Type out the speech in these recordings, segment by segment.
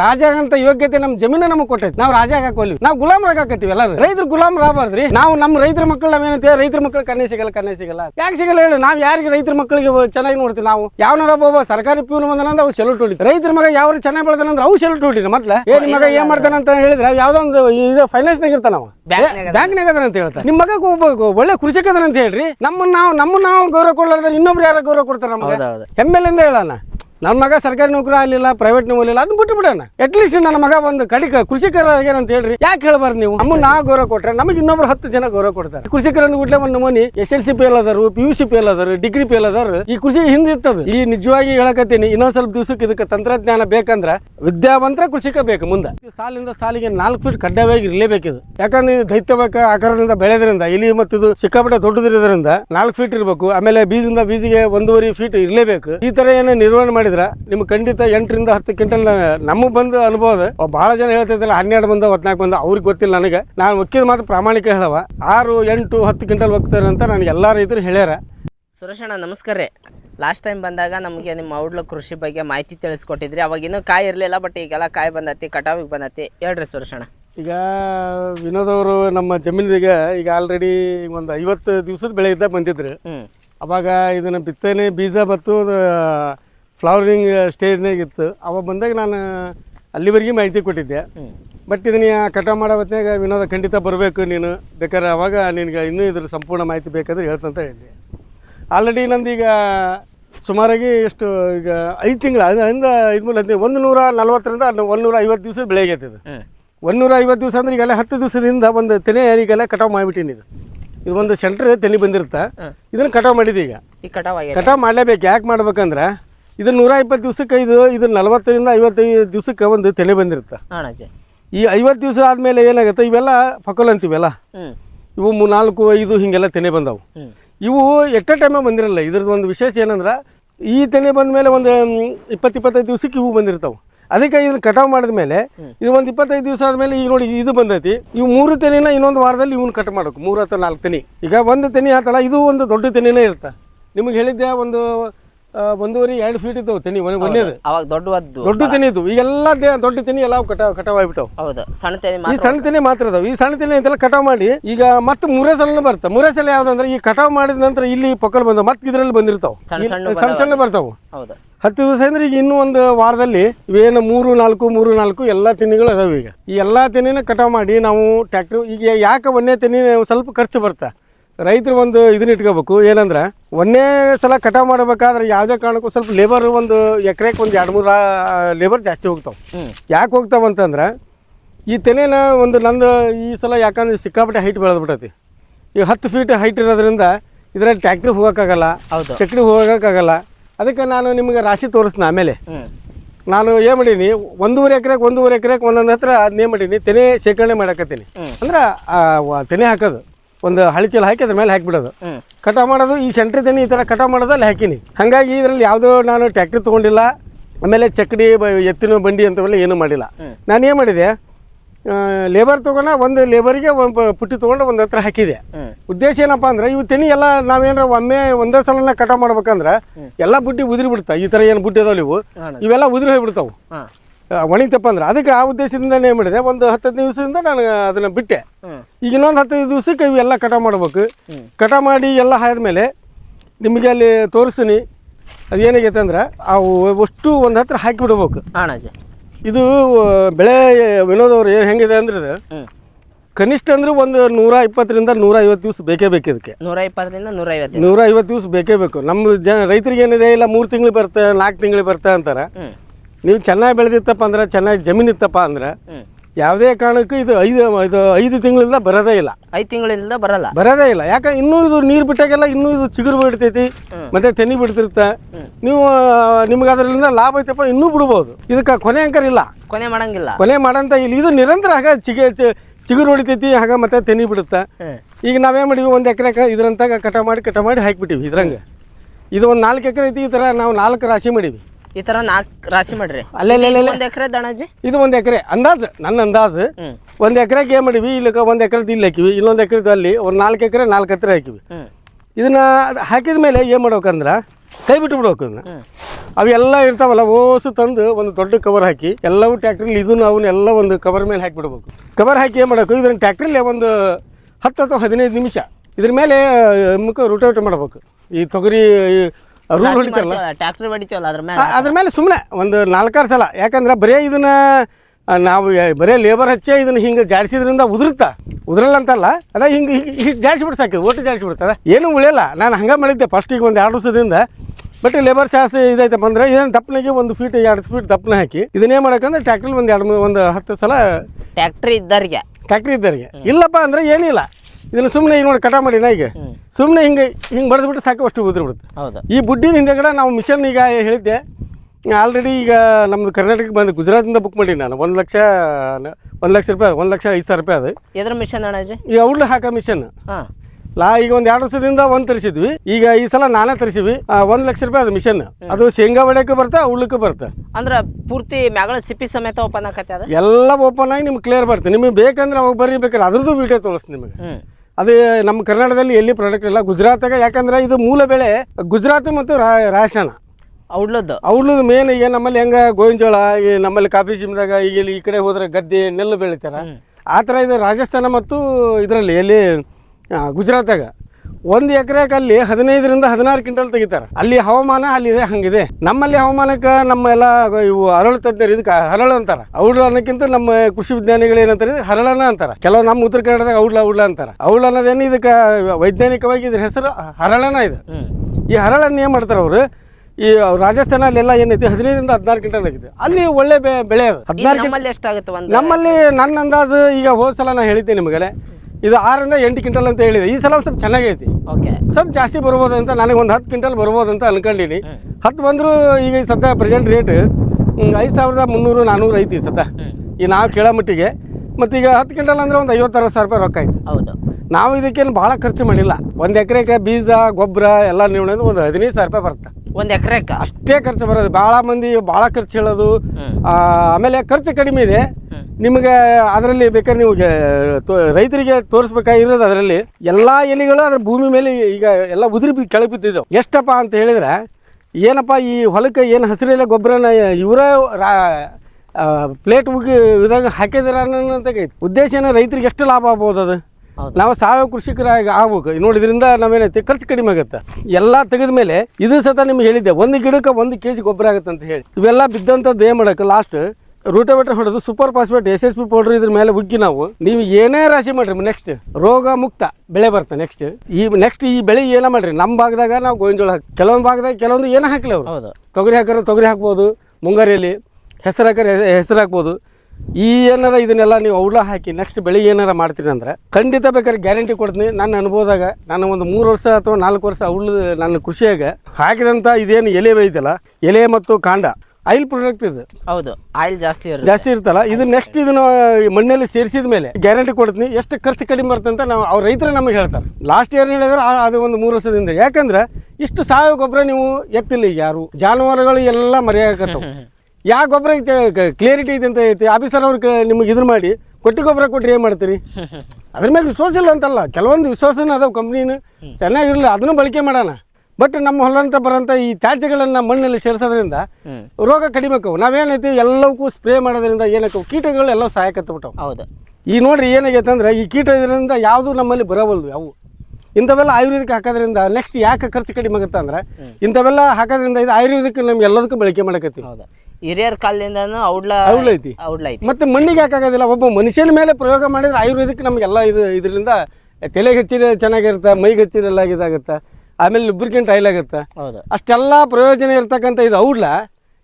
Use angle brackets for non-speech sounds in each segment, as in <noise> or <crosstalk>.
ರಾಜ ಅಂತ ಯೋಗ್ಯತೆ ನಮ್ಮ ಜಮೀನು ನಮಗೆ ಕೊಟ್ಟೈತಿ. ನಾವು ರಾಜ ಹಾಕೋಲಿ ನಾವು ಗುಲಾಮರಾಗತ್ತೀವಿ ಎಲ್ಲರೂ. ರೈತರು ಗುಲಾಮ್ ರಾಬಾರ್ದ್ರಿ ನಾವು ನಮ್ಮ ರೈತರ ಮಕ್ಕಳು ನಾವೇನಂತೀವಿ ರೈತರ ಮಕ್ಕಳು ಕನ್ನೆ ಸಿಗಲ್ಲ ಕನ್ನೆ ಸಿಗಲ್ಲ. ಯಾಕೆ ಸಿಗಲ್ಲ ಹೇಳಿ? ನಾವು ಯಾರಿಗೆ ರೈತರ ಮಕ್ಕಳಿಗೆ ಚೆನ್ನಾಗಿ ನೋಡ್ತೀವಿ ನಾವು? ಯಾವನಾರ ಒಬ್ಬ ಸರ್ಕಾರಿ ಪ್ಯೂನ್ ಬಂದನಂದ್ರೆ ಅವು ಸೆಲ್ಯೂಟ್ ಹೊಡಿ ರೈತರ ಮಗ ಯಾವ ಚೆನ್ನಾಗಿ ಬೆಳೆದನಂದ್ರೆ ಅವು ಸೆಲ್ಯೂಟ್ ಹೊಡಿರಿ ಮೊದ್ಲ. ಏ ನಿಮ್ಮ ಮಗ ಏನ್ ಮಾಡ್ತಾನಂತ ಅಂತ ಹೇಳಿದ್ರೆ ಯಾವ್ದೋ ಒಂದು ಇದು ಫೈನಾನ್ಸ್ನಾಗ ಇರ್ತಾನ ಬ್ಯಾಂಕ್ ಬ್ಯಾಂಕ್ನಾಗ ಅದನ್ನ ಅದಾನ. ಅಂತ ಹೇಳ್ತಾರೆ. ನಿಮ್ಮ ಮಗ ಒಳ್ಳೆ ಕೃಷಿಕ ಅಂತ ಹೇಳ್ರಿ. ನಮ್ಮ ನಾವು ನಮ್ಮ ನಾವು ಗೌರವ ಕೊಡ್ಲಾರ್ದ್ರೆ ಇನ್ನೊಬ್ರು ಯಾರ ಗೌರವ ಕೊಡ್ತಾರೆ ನಮಗೆ? ಹೆಮ್ಮೆಲಿಂದ ಹೇಳೋಣ ನನ್ನ ಮಗ ಸರ್ಕಾರಿ ನೌಕರಿ ಆಗಲಿಲ್ಲ ಪ್ರೈವೇಟ್ ಆಗಲಿಲ್ಲ, ಅದನ್ನ ಬಿಟ್ಟು ಬಿಡೋಣ. ಅಟ್ಲೀಸ್ಟ್ ನನ್ನ ಮಗ ಒಂದು ಕಡಿಕ ಕೃಷಿಕರ ಅಂತ ಹೇಳ್ರಿ. ಯಾಕೆ ಹೇಳ್ಬಾರ್ದು ನೀವು? ನಮ್ಮನ್ನ ನಾ ಗೌರವ ಕೊಟ್ರೆ ನಮಗೆ ಇನ್ನೊಬ್ರು ಹತ್ತು ಜನ ಗೌರವ ಕೊಡ್ತಾರೆ. ಕೃಷಿಕರನ್ನು ಕೂಡಲೇ ಒಂದು ನಮೂನಿ S L C fail ಅದಾರು P U C fail ಅದಾರು ಡಿಗ್ರಿ ಪಿ ಎಲ್ ಅದಾರು ಈ ಕೃಷಿ ಹಿಂದೆ ಇರ್ತದ. ಈ ನಿಜವಾಗಿ ಹೇಳಕತ್ತೀನಿ, ಇನ್ನೊಂದ್ ಸ್ವಲ್ಪ ದಿವಸಕ್ಕೆ ಇದಕ್ಕೆ ತಂತ್ರಜ್ಞಾನ ಬೇಕಂದ್ರೆ ವಿದ್ಯಾವಂತರ ಕೃಷಿಕ ಬೇಕು ಮುಂದೆ. ಸಾಲಿಂದ ಸಾಲಿಗೆ ನಾಲ್ಕು ಫೀಟ್ ಕಡ್ಡಾಯವಾಗಿ ಇರಲೇಬೇಕಿದು. ಯಾಕಂದ್ರೆ ದೈತ್ಯಬೇಕ ಆಕಾರದಿಂದ ಬೆಳೆದ್ರಿಂದ ಇಲ್ಲಿ ಮತ್ತು ಇದು ಸಿಕ್ಕಾಪಟ್ಟೆ ದೊಡ್ಡದಿರೋದ್ರಿಂದ ನಾಲ್ಕು ಫೀಟ್ ಇರಬೇಕು. ಆಮೇಲೆ ಬೀಜದಿಂದ ಬೀಜಿಗೆ ಒಂದೂವರೆ ಫೀಟ್ ಇರಲೇಬೇಕು. ಈ ತರ ಏನು ನಿರ್ವಹಣೆ ಮಾಡಿದ್ರ ನಿಮ್ಗೆ ಖಂಡಿತ ಎಂಟರಿಂದ ಹತ್ತು ಕ್ವಿಂಟಲ್ ನಮಗೆ ಬಂದು ಅನುಭವ ಭಾಳ ಜನ ಹೇಳ್ತಿದ್ದಲ್ಲ ಹನ್ನೆರಡು ಬಂದ ಹದಿನಾಲ್ಕು ಬಂದ ಅವ್ರಿಗೆ ಗೊತ್ತಿಲ್ಲ ನನಗೆ. ನಾನು ಒಕ್ಕಿದ ಮಾತ್ರ ಪ್ರಾಮಾಣಿಕ ಹೇಳವ. ಆರು ಎಂಟು ಹತ್ತು ಕ್ವಿಂಟಲ್ ಹೋಗ್ತಾರೆ ಅಂತ ನನಗೆ ಎಲ್ಲ ರೈತರು ಹೇಳ್ಯಾರ. ಸುರೇಶಣ್ಣ ನಮಸ್ಕಾರ ರೀ. ಲಾಸ್ಟ್ ಟೈಮ್ ಬಂದಾಗ ನಮಗೆ ನಿಮ್ಮ ಔಡ್ಲ ಕೃಷಿ ಬಗ್ಗೆ ಮಾಹಿತಿ ತಿಳಿಸ್ಕೊಟ್ಟಿದ್ರಿ. ಅವಾಗ ಇನ್ನೂ ಕಾಯಿ ಇರಲಿಲ್ಲ ಬಟ್ ಈಗೆಲ್ಲ ಕಾಯಿ ಬಂದತಿ ಕಟಾವಿಗೆ ಬಂದತಿ. ಹೇಳ್ರಿ ಸುರೇಶಣ್ಣ ಈಗ ವಿನೋದ್ ಅವರು ನಮ್ಮ ಜಮೀನಿಗೆ ಈಗ ಆಲ್ರೆಡಿ ಒಂದು ಐವತ್ತು ದಿವಸದ ಬೆಳೆ ಇದ್ದಾಗ ಬಂದಿದ್ರು. ಅವಾಗ ಇದನ್ನು ಬಿತ್ತನೆ ಬೀಜ ಬತ್ತು ಫ್ಲವರಿಂಗ್ ಸ್ಟೇಜ್ನಾಗ ಇತ್ತು. ಅವಾಗ ಬಂದಾಗ ನಾನು ಅಲ್ಲಿವರೆಗೆ ಮಾಹಿತಿ ಕೊಟ್ಟಿದ್ದೆ. ಬಟ್ ಇದನ್ನ ಕಟಾವು ಮಾಡೋ ಹೊತ್ತಿನಾಗ ವಿನೋದ ಖಂಡಿತ ಬರಬೇಕು ನೀನು. ಬೇಕಾದ್ರೆ ಅವಾಗ ನಿನಗೆ ಇನ್ನೂ ಇದ್ರ ಸಂಪೂರ್ಣ ಮಾಹಿತಿ ಬೇಕಾದ್ರೆ ಹೇಳ್ತಂತ ಹೇಳಿದ್ದೆ. ಆಲ್ರೆಡಿ ನಂದು ಈಗ ಸುಮಾರಾಗಿ ಎಷ್ಟು ಈಗ ಐದು ತಿಂಗಳು ಅದರಿಂದ ಐದು ಮೇಲೆ ಹದಿನೈದು ಒಂದು ನೂರ ನಲ್ವತ್ತರಿಂದ ಒಂದು ನೂರ ಐವತ್ತು ದಿವಸ ಇದು. ನೂರ ಒಂದೂರ ಐವತ್ತು ದಿವಸ ಅಂದ್ರೆ ಈಗೆಲ್ಲ ಹತ್ತು ದಿವಸದಿಂದ ಒಂದು ತೆನೆ ಈಗೆಲ್ಲ ಕಟಾವು ಮಾಡಿಬಿಟ್ಟಿನಿ ಇದು. ಇದು ಒಂದು ಸೆಂಟ್ರ್ ತೆನೆ ಬಂದಿರುತ್ತೆ. ಇದನ್ನು ಕಟಾವು ಮಾಡಿದ್ದೀಗ ಈಗ. ಕಟಾವು ಮಾಡಲೇಬೇಕು. ಯಾಕೆ ಮಾಡ್ಬೇಕಂದ್ರೆ ಇದು ನೂರ ಇಪ್ಪತ್ತು ದಿವ್ಸಕ್ಕೆ ಇದು ಇದು ನಲವತ್ತರಿಂದ ಐವತ್ತೈದು ದಿವ್ಸಕ್ಕೆ ಒಂದು ತೆನೆ ಬಂದಿರುತ್ತೆ. ಅಣ್ಣಾಜಿ ಈ ಐವತ್ತು ದಿವಸ ಆದಮೇಲೆ ಏನಾಗುತ್ತೆ? ಇವೆಲ್ಲ ಪಕೋಲ್ ಅಂತೀವಲ್ಲ ಇವು ಮೂ ನಾಲ್ಕು ಐದು ಹಿಂಗೆಲ್ಲ ತೆನೆ ಬಂದವು. ಇವು ಎಟ್ಟ ಟೈಮೇ ಬಂದಿರಲ್ಲ ಇದ್ರದ್ದು ಒಂದು ವಿಶೇಷ ಏನಂದ್ರೆ ಈ ತೆನೆ ಬಂದ ಮೇಲೆ ಒಂದು ಇಪ್ಪತ್ತು ಇಪ್ಪತ್ತೈದು ದಿವ್ಸಕ್ಕೆ ಇವು ಬಂದಿರ್ತಾವೆ. ಅದಕ್ಕೆ ಇದನ್ನ ಕಟಾವು ಮಾಡಿದ ಮೇಲೆ ಇದು ಒಂದು ಇಪ್ಪತ್ತೈದು ದಿವಸ ಆದಮೇಲೆ ಈಗ ನೋಡಿ ಇದು ಬಂದೈತಿ. ಇವು ಮೂರು ತೆನೆನ ಇನ್ನೊಂದು ವಾರದಲ್ಲಿ ಇವನ್ನ ಕಟ್ ಮಾಡಬೇಕು. ಮೂರು ಅಥವಾ ನಾಲ್ಕು ತೆನೆ. ಈಗ ಒಂದು ತೆನೆ ಆತಲ್ಲ ಇದು ಒಂದು ದೊಡ್ಡ ತೆನೆನೇ ಇರುತ್ತೆ. ನಿಮಗೆ ಹೇಳಿದ್ದೆ ಒಂದು ಒಂದೂವರೆ ಎರಡು ಫೀಟ್ ಇದ್ದವು ತೆನಿ ಒಂದ್- ಒಂದೇದು ಅವಾಗ ದೊಡ್ಡವದ್ದು ದೊಡ್ಡ ತೆನಿ ಇದ್ವು ಈಗೆಲ್ಲ ದೊಡ್ಡ ತೆನಿ ಎಲ್ಲ ಕಟಾವು ಕಟಾವ್ ಆಗ್ಬಿಟ್ಟವು ಹೌದು. ಸಣ್ಣ ತೆನಿ ಈ ಸಣ್ಣ ತೆನೆ ಮಾತ್ರ ಅದಾವ. ಈ ಸಣ್ಣ ತೆನೆ ಅಂತೆಲ್ಲ ಕಟಾವ್ ಮಾಡಿ ಈಗ ಮತ್ತೆ ಮೂರೇ ಸಲ ಬರುತ್ತೆ ಮೂರೇ ಸಲ ಯಾವ್ದಂದ್ರೆ ಈ ಕಟಾವ್ ಮಾಡಿದ ನಂತರ ಇಲ್ಲಿ ಪಕ್ಕಲ್ ಬಂದ ಮತ್ತೆ ಇದ್ರಲ್ಲಿ ಬಂದಿರ್ತಾವ. ಸಣ್ಣ ಸಣ್ಣ ಬರ್ತಾವ. ಹೌದು. ಹತ್ತು ದಿವಸ ಅಂದ್ರೆ ಈಗ ಇನ್ನೂ ಒಂದು ವಾರದಲ್ಲಿ ಇವೇನು ಮೂರು ನಾಲ್ಕು ಮೂರು ನಾಲ್ಕು ಎಲ್ಲ ತೆನಿಗಳು ಅದಾವ ಈಗ. ಈ ಎಲ್ಲ ತೆನಿನ ಕಟಾವ್ ಮಾಡಿ ನಾವು ಟ್ಯಾಕ್ಟ್ರಿ ಈಗ ಯಾಕೆ ಒಂದೇ ತೆನಿ ಸ್ವಲ್ಪ ಖರ್ಚು ಬರುತ್ತೆ ರೈತರು ಒಂದು ಇದನ್ನ ಇಟ್ಕೋಬೇಕು. ಏನಂದ್ರೆ ಒಂದೇ ಸಲ ಕಟಾವು ಮಾಡಬೇಕಾದ್ರೆ ಯಾವುದೇ ಕಾರಣಕ್ಕೂ ಸ್ವಲ್ಪ ಲೇಬರ್ ಒಂದು ಎಕರೆಗೆ ಒಂದು ಎರಡು ಮೂರು ಲೇಬರ್ ಜಾಸ್ತಿ ಹೋಗ್ತಾವೆ. ಯಾಕೆ ಹೋಗ್ತಾವಂತಂದ್ರೆ ಈ ತೆನೆನ ಒಂದು ನಂದು ಈ ಸಲ ಯಾಕಂದ್ರೆ ಸಿಕ್ಕಾಪಟ್ಟೆ ಹೈಟ್ ಬೆಳೆದ್ಬಿಟ್ಟೈತಿ ಈಗ ಹತ್ತು ಫೀಟ್ ಹೈಟ್ ಇರೋದ್ರಿಂದ ಇದರಲ್ಲಿ ಟ್ಯಾಕ್ಟ್ರಿ ಹೋಗೋಕ್ಕಾಗಲ್ಲ ಚಕ್ರಿ ಹೋಗೋಕ್ಕಾಗಲ್ಲ. ಅದಕ್ಕೆ ನಾನು ನಿಮಗೆ ರಾಶಿ ತೋರಿಸ್ತೀನಿ ಆಮೇಲೆ. ನಾನು ಏನು ಮಾಡೀನಿ ಒಂದೂವರೆ ಎಕರೆಗೆ ಒಂದೂವರೆ ಎಕರೆಗೆ ಒಂದೊಂದು ಹತ್ರ ಅದನ್ನೇ ಮಾಡೀನಿ ತೆನೆ ಶೇಖರಣೆ ಮಾಡಕತ್ತೀನಿ. ಅಂದ್ರೆ ತೆನೆ ಹಾಕೋದು. ಒಂದು ಹಳಿ ಚೀಲ ಹಾಕಿ ಅದ್ರ ಮೇಲೆ ಹಾಕಿಬಿಡೋದು. ಕಟಾವು ಮಾಡೋದು ಈ ಸೆಂಟ್ರ್ ತೆನೆ ಈ ಥರ ಕಟಾವ್ ಮಾಡೋದು ಅಲ್ಲಿ ಹಾಕೀನಿ. ಹಾಗಾಗಿ ಇದರಲ್ಲಿ ಯಾವುದೋ ನಾನು ಟ್ಯಾಕ್ಟ್ರಿ ತೊಗೊಂಡಿಲ್ಲ ಆಮೇಲೆ ಚಕ್ಡಿ ಬ ಎತ್ತಿನ ಬಂಡಿ ಅಂತವೆಲ್ಲ ಏನೂ ಮಾಡಿಲ್ಲ. ನಾನು ಏನು ಮಾಡಿದೆ? ಲೇಬರ್ ತೊಗೊಂಡ ಒಂದು ಲೇಬರಿಗೆ ಒಂದು ಪುಟ್ಟಿ ತೊಗೊಂಡು ಒಂದು ಹತ್ರ ಹಾಕಿದೆ. ಉದ್ದೇಶ ಏನಪ್ಪ ಅಂದ್ರೆ ಇವು ತೆನಿ ಎಲ್ಲ ನಾವೇನಾರ ಒಮ್ಮೆ ಒಂದೇ ಸಲನ ಕಟಾವ್ ಮಾಡ್ಬೇಕಂದ್ರೆ ಎಲ್ಲ ಬುಟ್ಟಿ ಉದುರಿ ಬಿಡ್ತಾವೆ ಈ ಥರ ಏನು ಬುಟ್ಟಿ ಅದಾವೆ ಇವು? ಇವೆಲ್ಲ ಉದುರಿ ಹೋಗ್ಬಿಡ್ತಾವೆ. ಒಣಿತಪ್ಪ ಅಂದ್ರೆ ಅದಕ್ಕೆ ಆ ಉದ್ದೇಶದಿಂದ ಏನು ಮಾಡಿದೆ ಒಂದು ಹತ್ತು ದಿವಸದಿಂದ ನಾನು ಅದನ್ನು ಬಿಟ್ಟೆ. ಈಗ ಇನ್ನೊಂದು ಹತ್ತೈದು ದಿವಸಕ್ಕೆ ಇವೆಲ್ಲ ಕಟ ಮಾಡ್ಬೇಕು. ಕಟ ಮಾಡಿ ಎಲ್ಲ ಆದ್ಮೇಲೆ ನಿಮಗೆ ಅಲ್ಲಿ ತೋರಿಸ್ತೀನಿ. ಅದೇನಾಗೈತೆ ಅಂದ್ರೆ ಅವು ಅಷ್ಟು ಒಂದು ಹತ್ರ ಹಾಕಿಬಿಡ್ಬೇಕು ಅಣ್ಣಾಜಿ ಇದು ಬೆಳೆ ವಿನೋದ್ ಅವ್ರು ಏನು ಹೆಂಗಿದೆ ಅಂದ್ರೆ ಇದು ಕನಿಷ್ಠ ಅಂದ್ರೆ ಒಂದು ನೂರ ಇಪ್ಪತ್ತರಿಂದ ನೂರ ಐವತ್ತು ದಿವಸ ಬೇಕೇ ಬೇಕು ಇದಕ್ಕೆ. ನೂರ ಇಪ್ಪತ್ತರಿಂದ ನೂರ ಐವತ್ತು ನೂರ ಐವತ್ತು ದಿವಸ ಬೇಕೇ ಬೇಕು. ನಮ್ಮ ಜನ ರೈತರಿಗೆ ಏನಿದೆ ಇಲ್ಲ ಮೂರು ತಿಂಗಳು ಬರುತ್ತೆ ನಾಲ್ಕು ತಿಂಗಳು ಬರುತ್ತೆ ಅಂತಾರೆ. ನೀವು ಚೆನ್ನಾಗಿ ಬೆಳೆದಿತ್ತಪ್ಪ ಅಂದ್ರೆ ಚೆನ್ನಾಗಿ ಜಮೀನು ಇತ್ತಪ್ಪ ಅಂದ್ರೆ ಯಾವುದೇ ಕಾರಣಕ್ಕೂ ಇದು ಐದು ಇದು ಐದು ತಿಂಗಳಿಂದ ಬರೋದೇ ಇಲ್ಲ. ಐದು ತಿಂಗಳಿಂದ ಬರಲ್ಲ. ಬರೋದೇ ಇಲ್ಲ. ಯಾಕೆ ಇನ್ನೂ ಇದು ನೀರು ಬಿಟ್ಟಾಗೆಲ್ಲ ಇನ್ನೂ ಇದು ಚಿಗುರು ಬಿಡ್ತೈತಿ ಮತ್ತೆ ತೆನಿ ಬಿಡ್ತಿರುತ್ತೆ. ನೀವು ನಿಮ್ಗೆ ಅದರಿಂದ ಲಾಭ ಐತಪ್ಪ ಇನ್ನೂ ಬಿಡ್ಬೋದು. ಇದಕ್ಕೆ ಕೊನೆ ಅಂಕರ್ ಇಲ್ಲ. ಕೊನೆ ಮಾಡಂಗಿಲ್ಲ. ಕೊನೆ ಮಾಡಂತ ಇಲ್ಲ. ಇದು ನಿರಂತರ ಹಾಗೆ ಚಿಗ ಚಿಗುರು ಹೊಡಿತೈತಿ ಹಾಗೆ ಮತ್ತೆ ತೆನಿ ಬಿಡುತ್ತೆ. ಈಗ ನಾವೇನು ಮಾಡಿವಿ ಒಂದು ಎಕರೆಗೆ ಇದ್ರಂತಾಗ ಕಟ ಮಾಡಿ ಕಟ ಮಾಡಿ ಹಾಕಿಬಿಟ್ಟಿವಿ ಇದ್ರಂಗೆ. ಇದು ಒಂದು ನಾಲ್ಕು ಎಕರೆ ಐತಿ ಈ ಥರ ನಾವು ನಾಲ್ಕು ರಾಶಿ ಮಾಡೀವಿ ಈ ತರ ನಾಲ್ಕು ರಾಶಿ ಮಾಡ್ರಿ. ಅಲ್ಲೇ ಒಂದು ಎಕರೆ ದಣಾಜಿ ಇದು ಒಂದು ಎಕರೆ ಅಂದಾಜು ನನ್ನ ಅಂದಾಜ್. ಒಂದ್ ಎಕರೆಗೆ ಏನು ಮಾಡೀವಿ? ಇಲ್ಲಕ್ಕ ಒಂದು ಎಕರೆದು ಇಲ್ಲಿ ಹಾಕಿವಿ ಇನ್ನೊಂದ್ ಎಕರೆ ಅಲ್ಲಿ ಒಂದ್ ನಾಲ್ಕು ಎಕರೆ ನಾಲ್ಕು ಎಕರೆ ಹಾಕಿವಿ. ಇದನ್ನ ಹಾಕಿದ ಮೇಲೆ ಏನ್ ಮಾಡ್ಬೇಕಂದ್ರ ಕೈ ಬಿಟ್ಟು ಬಿಡ್ಬೇಕು ಅದನ್ನ. ಅವೆಲ್ಲ ಇರ್ತಾವಲ್ಲ ಓಸು ತಂದು ಒಂದು ದೊಡ್ಡ ಕವರ್ ಹಾಕಿ ಎಲ್ಲವೂ ಟ್ಯಾಕ್ಟ್ರಲ್ಲಿ ಇದನ್ನು ಅವನ್ನೆಲ್ಲ ಒಂದು ಕವರ್ ಮೇಲೆ ಹಾಕಿ ಬಿಡ್ಬೇಕು. ಕವರ್ ಹಾಕಿ ಏನು ಮಾಡಬೇಕು? ಇದನ್ನ ಟ್ಯಾಕ್ಟ್ರಲ್ಲಿ ಒಂದು ಹತ್ತು ಅಥವಾ ಹದಿನೈದು ನಿಮಿಷ. ಇದ್ರ ಮೇಲೆ ಮುಖ ರೂಟ ಮಾಡ್ಬೇಕು. ಈ ತೊಗರಿ ರೂಲ್ ಹೊಡಿತಾರಲ್ಲ? ಟ್ರ್ಯಾಕ್ಟರ್ ಹೊಡಿತೀವಲ್ಲ ಅದ್ರ ಮೇಲೆ ಅದ್ರ ಮೇಲೆ ಸುಮ್ಮನೆ ಒಂದು ನಾಲ್ಕಾರು ಸಲ. ಯಾಕಂದ್ರೆ ಬರೀ ಇದನ್ನ ನಾವು ಬರೀ ಬರೇ ಲೇಬರ್ ಹಚ್ಚೆ ಇದನ್ನ ಹಿಂಗೆ ಜಾಡಿಸಿದ್ರಿಂದ ಉದುರುತ್ತಾ? ಉದ್ರಲ್ಲ ಅಂತಲ್ಲ? ಅದ ಹಿಂಗೆ ಹಿಂಗೆ ಜಾಡಿಸ್ಬಿಟ್ಟು ಸಾಕು ಒಟ್ಟು ಜಾಡಿಸ್ಬಿಡ್ತದ ಏನು ಉಳಿಯಲ್ಲ. ನಾನು ಹಂಗೆ ಮಾಡಿದ್ದೆ ಫಸ್ಟಿಗೆ ಒಂದು ಎರಡು ವರ್ಷದಿಂದ ಬಟ್ ಲೇಬರ್ ಚಾರ್ಜ್ ಇದೈತಪ್ಪ ಅಂದ್ರೆ ಇದನ್ನ ತಪ್ಪನಿಗೆ ಒಂದು ಫೀಟ್ ಎರಡು ಫೀಟ್ ದಪ್ಪನ ಹಾಕಿ ಇದನ್ನೇ ಮಾಡಕಂದ್ರೆ ಟ್ಯಾಕ್ಟ್ರಲ್ಲಿ ಒಂದು ಎರಡು ಮೂರು ಒಂದು ಹತ್ತು ಸಲ ಟ್ಯಾಕ್ಟ್ರಿ ಇದ್ದರಿಗೆ. ಟ್ಯಾಕ್ಟ್ರಿ ಇದ್ದವರಿಗೆ ಇಲ್ಲಪ್ಪ ಅಂದ್ರೆ ಏನಿಲ್ಲ. ಇದನ್ನು ಸುಮ್ಮನೆ ಈಗ ನೋಡಿ ಕಟಾ ಮಾಡಿ ಈಗ ಹ್ಮ್. ಸುಮ್ಮನೆ ಹಿಂಗೆ ಹಿಂಗೆ ಬಡಿದ್ಬಿಟ್ಟು ಸಾಕು ಅಷ್ಟು ಉದುರು ಬಿಡುತ್ತೆ ಹೌದು. ಈ ಬುಡ್ಡಿನ ಹಿಂದೆಗಡೆ ನಾವು ಮಿಷನ್ ಈಗ ಹೇಳಿದ್ದೆ. ಆಲ್ರೆಡಿ ಈಗ ನಮ್ಮದು ಕರ್ನಾಟಕಕ್ಕೆ ಬಂದು ಗುಜರಾತಿಂದ ಬುಕ್ ಮಾಡೀನಿ ನಾನು. ಒಂದು ಲಕ್ಷ ಒಂದು ಲಕ್ಷ ರೂಪಾಯಿ ಒಂದು ಲಕ್ಷ ಐದು ಸಾವಿರ ರೂಪಾಯಿ ಅದು. ಎದ್ರ ಮಿಷನ್ ಅಣ್ಣಾಜಿ? ಈಗ ಅವ್ಳು ಹಾಕೋ ಮಿಷನ್ ಲಾ ಈಗ ಒಂದು ಎರಡು ವರ್ಷದಿಂದ ಒಂದು ತರಿಸಿದ್ವಿ. ಈಗ ಈ ಸಲ ನಾನೇ ತರಿಸಿವಿ ಒಂದು ಲಕ್ಷ ರೂಪಾಯಿ ಅದು ಮಿಷನ್ ಅದು ಶೇಂಗಾ ಹೊಡ್ಯಕ್ಕೆ ಬರ್ತಾ ಉಳ್ಳಕ್ಕೆ ಬರ್ತಾ. ಅಂದ್ರೆ ಪೂರ್ತಿ ಮ್ಯಾಗಳ ಸಿಪ್ಪಿ ಸಮೇತ ಓಪನ್ ಆಗತ್ತೆ ಅದು? ಎಲ್ಲ ಓಪನ್ ಆಗಿ ನಿಮ್ಗೆ ಕ್ಲಿಯರ್ ಬರ್ತದೆ ನಿಮಗೆ ಬೇಕಂದ್ರೆ ಅವಾಗ ಬರ್ರಿ ಬೇಕಾದ್ರೆ ಅದ್ರದ್ದು ವೀಡಿಯೋ ತೋರಿಸ್ತೀನಿ ನಿಮಗೆ. ಅದು ನಮ್ಮ ಕರ್ನಾಟಕದಲ್ಲಿ ಎಲ್ಲಿ ಪ್ರಾಡಕ್ಟ್ ಇಲ್ಲ ಗುಜರಾತಾಗ ಯಾಕಂದ್ರೆ ಇದು ಮೂಲ ಬೆಳೆ ಗುಜರಾತ್ ಮತ್ತು ರಾಜಸ್ಥಾನ. ಔಡ್ಲದ್ದು. ಔಡ್ಲದ್ದು ಮೇನ್ ಈಗ ನಮ್ಮಲ್ಲಿ ಹೆಂಗ ಗೋವಿನ ಜೋಳ ಈ ನಮ್ಮಲ್ಲಿ ಕಾಫಿ ಸಿಮ್ದಾಗ ಈಗ ಇಲ್ಲಿ ಈ ಕಡೆ ಹೋದ್ರೆ ಗದ್ದೆ ನೆಲ್ಲು ಬೆಳಿತಾರ. ಆ ಥರ ಇದು ರಾಜಸ್ಥಾನ ಮತ್ತು ಇದರಲ್ಲಿ ಎಲ್ಲಿ ಗುಜರಾತಾಗ ಒಂದು ಎಕರೆಗೆ ಅಲ್ಲಿ ಹದಿನೈದರಿಂದ ಹದಿನಾರು ಕ್ವಿಂಟಲ್ ತೆಗಿತಾರೆ. ಅಲ್ಲಿ ಹವಾಮಾನ ಅಲ್ಲಿ ಹಂಗಿದೆ. ನಮ್ಮಲ್ಲಿ ಹವಾಮಾನಕ್ಕೆ ನಮ್ಮ ಎಲ್ಲ ಇವು ಹರಳು ತಜ್ಞರು ಇದಕ್ಕೆ ಹರಳು ಅಂತಾರೆ. ಔಡ್ಲ ಅನ್ನೋಕ್ಕಿಂತ ನಮ್ಮ ಕೃಷಿ ವಿಜ್ಞಾನಿಗಳು ಏನಂತಾರೆ ಹರಳನ ಅಂತಾರೆ. ಕೆಲವು ನಮ್ಮ ಉತ್ತರ ಕನ್ನಡದಾಗ ಔಡ್ಲ ಔಡ್ಲ ಅಂತಾರೆ. ಔಡ್ಲ ಅನ್ನೋದೇನು ಇದಕ್ಕೆ ವೈಜ್ಞಾನಿಕವಾಗಿ ಇದ್ರ ಹೆಸರು ಹರಳನ ಇದೆ. ಈ ಹರಳನ್ನು ಏನು ಮಾಡ್ತಾರೆ ಅವರು? ಈ ರಾಜಸ್ಥಾನ ಅಲ್ಲೆಲ್ಲ ಏನೈತಿ ಹದಿನೈದರಿಂದ ಹದಿನಾರು ಕ್ವಿಂಟಲ್ ಆಗಿದೆ ಅಲ್ಲಿ ಒಳ್ಳೆ ಬೆಳೆ ಹದಿನಾರು ನಮ್ಮಲ್ಲಿ ನನ್ನ ಅಂದಾಜು ಈಗ ಹೋದ ಸಲ ನಾನು ಹೇಳಿದ್ದೆ ನಿಮಗಲೇ. ಇದು ಆರರಿಂದ ಎಂಟು ಕ್ವಿಂಟಲ್ ಅಂತ ಹೇಳಿದೆ. ಈ ಸಲ ಸ್ವಲ್ಪ ಚೆನ್ನಾಗೈತಿ. ಓಕೆ ಸ್ವಲ್ಪ ಜಾಸ್ತಿ ಬರ್ಬೋದು ಅಂತ ನನಗೆ ಒಂದು ಹತ್ತು ಕ್ವಿಂಟಲ್ ಬರ್ಬೋದು ಅಂತ ಅನ್ಕೊಂಡಿನಿ. ಹತ್ತು ಬಂದರೂ ಈಗ ಈ ಸದ್ಯ ಪ್ರೆಸೆಂಟ್ ರೇಟ್ ಐದು ಸಾವಿರದ ಮುನ್ನೂರು ನಾನ್ನೂರು ಐತಿ ಸದ್ಯ. ಈ ನಾವು ಕೇಳೋ ಮಟ್ಟಿಗೆ. ಮತ್ತು ಈಗ ಹತ್ತು ಕ್ವಿಂಟಲ್ ಅಂದ್ರೆ ಒಂದು ಐವತ್ತು ಅರವತ್ತು ಸಾವಿರ ರೂಪಾಯಿ ರೊಕ್ಕ ಐತಿ. ಹೌದು. ನಾವು ಇದಕ್ಕೇನು ಭಾಳ ಖರ್ಚು ಮಾಡಿಲ್ಲ. ಒಂದು ಎಕರೆಗೆ ಬೀಜ ಗೊಬ್ಬರ ಎಲ್ಲ ನೀವು ಒಂದು ಹದಿನೈದು ಸಾವಿರ ರೂಪಾಯಿ ಬರುತ್ತೆ. ಒಂದು ಎಕರೆಕ. ಅಷ್ಟೇ ಖರ್ಚು ಬರೋದು. ಭಾಳ ಮಂದಿ ಭಾಳ ಖರ್ಚು ಹೇಳೋದು. ಆ, ಆಮೇಲೆ ಖರ್ಚು ಕಡಿಮೆ ಇದೆ. ನಿಮಗೆ ಅದರಲ್ಲಿ ಬೇಕಾದ್ರೆ ನೀವು ರೈತರಿಗೆ ತೋರಿಸ್ಬೇಕಾಗಿರೋದು ಅದರಲ್ಲಿ. ಎಲ್ಲ ಎಲೆಗಳು ಅದ್ರ ಭೂಮಿ ಮೇಲೆ ಈಗ ಎಲ್ಲ ಉದುರಿ ಬಿ ಕೆಳಗೆ ಬಿದ್ದಿದ್ದಾವೆ ಎಷ್ಟಪ್ಪ ಅಂತ ಹೇಳಿದ್ರೆ ಏನಪ್ಪ ಈ ಹೊಲಕ್ಕೆ ಏನು ಹಸಿರಿಲ್ಲ ಗೊಬ್ಬರನ ಇವರೇ ರಾ ಪ್ಲೇಟ್ ಉಗಿ ಇದಾಗ ಹಾಕಿದಾರ ಉದ್ದೇಶ ಏನೋ ರೈತರಿಗೆ ಎಷ್ಟು ಲಾಭ ಆಗ್ಬೋದು ಅದು. ನಾವು ಸಾವಯವ ಕೃಷಿಕರಾಗಿ ಆಗ್ಬೇಕು. ನೋಡಿ ಇದರಿಂದ ನಾವೇನೈತಿ ಖರ್ಚು ಕಡಿಮೆ ಆಗುತ್ತೆ. ಎಲ್ಲ ತೆಗೆದ ಮೇಲೆ ಇದು ಸತ ನಿಮ್ಗೆ ಹೇಳಿದ್ದೆ. ಒಂದು ಗಿಡಕ್ಕೆ ಒಂದು ಕೆ ಜಿ ಗೊಬ್ಬರ ಆಗುತ್ತೆ ಅಂತ ಹೇಳಿ. ಇವೆಲ್ಲ ಬಿದ್ದಂಥದ್ದು ಏನು ಮಾಡೋಕೆ ಲಾಸ್ಟ್ ರೂಟೋವೇಟರ್ ಹೊಡೆದು super phosphate S S P powder ಇದ್ರ ಮೇಲೆ ಉಗ್ಗಿ ನಾವು. ನೀವು ಏನೇ ರಾಶಿ ಮಾಡ್ರಿ ನೆಕ್ಸ್ಟ್ ರೋಗ ಮುಕ್ತ ಬೆಳೆ ಬರುತ್ತೆ ನೆಕ್ಸ್ಟ್ ಈ ನೆಕ್ಸ್ಟ್ ಈ ಬೆಳೆ ಏನ ಮಾಡ್ರಿ? ನಮ್ಮ ಭಾಗದಾಗ ನಾವು ಗೋವಿನ ಹಾಕಿ ಕೆಲವೊಂದು ಭಾಗದಾಗ ಕೆಲವೊಂದು ಏನೋ ಹಾಕಲಿ ಅವ್ರು. ತೊಗರಿ ಹಾಕೋರು ತೊಗರಿ ಹಾಕ್ಬೋದು. ಮುಂಗಾರಿಯಲ್ಲಿ ಹೆಸರು ಹಾಕೋರು ಹೆಸರು ಹಾಕ್ಬೋದು. ಈ ಏನಾರ ಇದನ್ನೆಲ್ಲ ನೀವು ಔಡ್ಲ ಹಾಕಿ ನೆಕ್ಸ್ಟ್ ಬೆಳಿಗ್ಗೆ ಏನಾರ ಮಾಡ್ತೀರಿ ಅಂದ್ರೆ ಖಂಡಿತ ಬೇಕಾದ್ರೆ ಗ್ಯಾರಂಟಿ ಕೊಡ್ತೀನಿ. ನನ್ನ ಅನುಭವದಾಗ ನಾನು ಒಂದು ಮೂರು ವರ್ಷ ಅಥವಾ ನಾಲ್ಕು ವರ್ಷ ಔಡ್ಲ ನನ್ನ ಕೃಷಿಯಾಗ ಹಾಕಿದಂಥ ಇದೇನು ಎಲೆ ಬೈತಲ್ಲ ಎಲೆ ಮತ್ತು ಕಾಂಡ ಆಯಿಲ್ ಪ್ರಾಡಕ್ಟ್ ಇದು. ಹೌದು ಆಯಿಲ್ ಜಾಸ್ತಿ ಜಾಸ್ತಿ ಇರ್ತಲ್ಲ ಇದು ನೆಕ್ಸ್ಟ್ ಇದನ್ನ ಮಣ್ಣಲ್ಲಿ ಸೇರಿಸಿದ ಮೇಲೆ ಗ್ಯಾರಂಟಿ ಕೊಡ್ತೀನಿ. ಎಷ್ಟು ಖರ್ಚು ಕಡಿಮೆ ಬರುತ್ತೆ ಅಂತ ನಾವು ಅವ್ರ ರೈತರೇ ನಮಗೆ ಹೇಳ್ತಾರೆ. ಲಾಸ್ಟ್ ಇಯರ್ ಹೇಳಿದ್ರೆ ಅದು ಒಂದು ಮೂರು ವರ್ಷದಿಂದ. ಯಾಕಂದ್ರೆ ಇಷ್ಟು ಸಾವಯವ ಗೊಬ್ಬರ ನೀವು ಎತ್ತಿಲ್ಲ ಯಾರು. ಜಾನುವಾರುಗಳು ಎಲ್ಲ ಮರೆಯಾಕತ್ತವು ಯಾವ ಗೊಬ್ಬರ ಕ್ಲಿಯರಿಟಿ ಇದೆ ಅಂತ ಐತಿ. ಆಫೀಸರ್ ಅವ್ರ ನಿಮ್ಗೆ ಇದ್ರ ಮಾಡಿ. ಕೊಟ್ಟಿ ಗೊಬ್ಬರ ಕೊಟ್ಟರೆ ಏನು ಮಾಡ್ತೀರಿ? <laughs> ಅದ್ರ ಮೇಲೆ ವಿಶ್ವಾಸ ಇಲ್ಲ ಅಂತಲ್ಲ. ಕೆಲವೊಂದು ವಿಶ್ವಾಸನ ಅದಾವೆ ಕಂಪ್ನಿನ ಚೆನ್ನಾಗಿರಲಿ ಅದನ್ನು ಬಳಕೆ ಮಾಡೋಣ. ಬಟ್ ನಮ್ಮ ಹೊಲಂತ ಬರೋಂಥ ಈ ತ್ಯಾಜ್ಯಗಳನ್ನು ಮಣ್ಣಲ್ಲಿ ಸೇರಿಸೋದ್ರಿಂದ ರೋಗ ಕಡಿಮೆ ಆಕವು ನಾವೇನೈತಿ ಎಲ್ಲವಕ್ಕೂ ಸ್ಪ್ರೇ ಮಾಡೋದ್ರಿಂದ ಏನಾಕವು ಕೀಟಗಳು ಎಲ್ಲ ಸಹಾಯಕತ್ತಬಿಟ್ಟವು ಹೌದು. ಈ ನೋಡ್ರಿ ಏನಾಗೈತೆ ಅಂದ್ರೆ ಈ ಕೀಟ ಇದರಿಂದ ಯಾವುದು ನಮ್ಮಲ್ಲಿ ಬರವಲ್ದು ಅವು ಇಂಥವೆಲ್ಲ ಆಯುರ್ವೇದಿಕ್ ಹಾಕೋದ್ರಿಂದ ನೆಕ್ಸ್ಟ್ ಯಾಕೆ ಖರ್ಚು ಕಡಿಮೆ ಆಗುತ್ತೆ ಅಂದ್ರೆ ಇಂಥವೆಲ್ಲ ಹಾಕೋದ್ರಿಂದ ಇದು ಆಯುರ್ವೇದಿಕ್ ನಮ್ಗೆ ಎಲ್ಲದಕ್ಕೂ ಬಳಕೆ ಮಾಡಕತ್ತೀವಿ. ಹೌದಾ? ಹಿರಿಯರ ಕಾಲದಿಂದನೂ ಔಡ್ಲ ಔಡ್ಲ ಐತಿ. ಔಡ್ಲ ಐತಿ ಮತ್ತೆ ಮಣ್ಣಿಗೆ ಹಾಕಾಗೋದಿಲ್ಲ ಒಬ್ಬ ಮನುಷ್ಯನ ಮೇಲೆ ಪ್ರಯೋಗ ಮಾಡಿದ್ರೆ ಆಯುರ್ವೇದಿಕ್ ನಮಗೆಲ್ಲ ಇದು ಇದರಿಂದ ತಲೆಗೆ ಹಚ್ಚಿದ್ರೆ ಚೆನ್ನಾಗಿರುತ್ತೆ ಮೈಗೆ ಹಚ್ಚಿರೆಲ್ಲ ಇದಾಗುತ್ತೆ ಆಮೇಲೆ ಲುಬ್ರಿಕೆಂಟ್ ಆಯಿಲ್ ಆಗುತ್ತೆ. ಅಷ್ಟೆಲ್ಲ ಪ್ರಯೋಜನ ಇರ್ತಕ್ಕಂಥ ಇದು ಔಡ್ಲ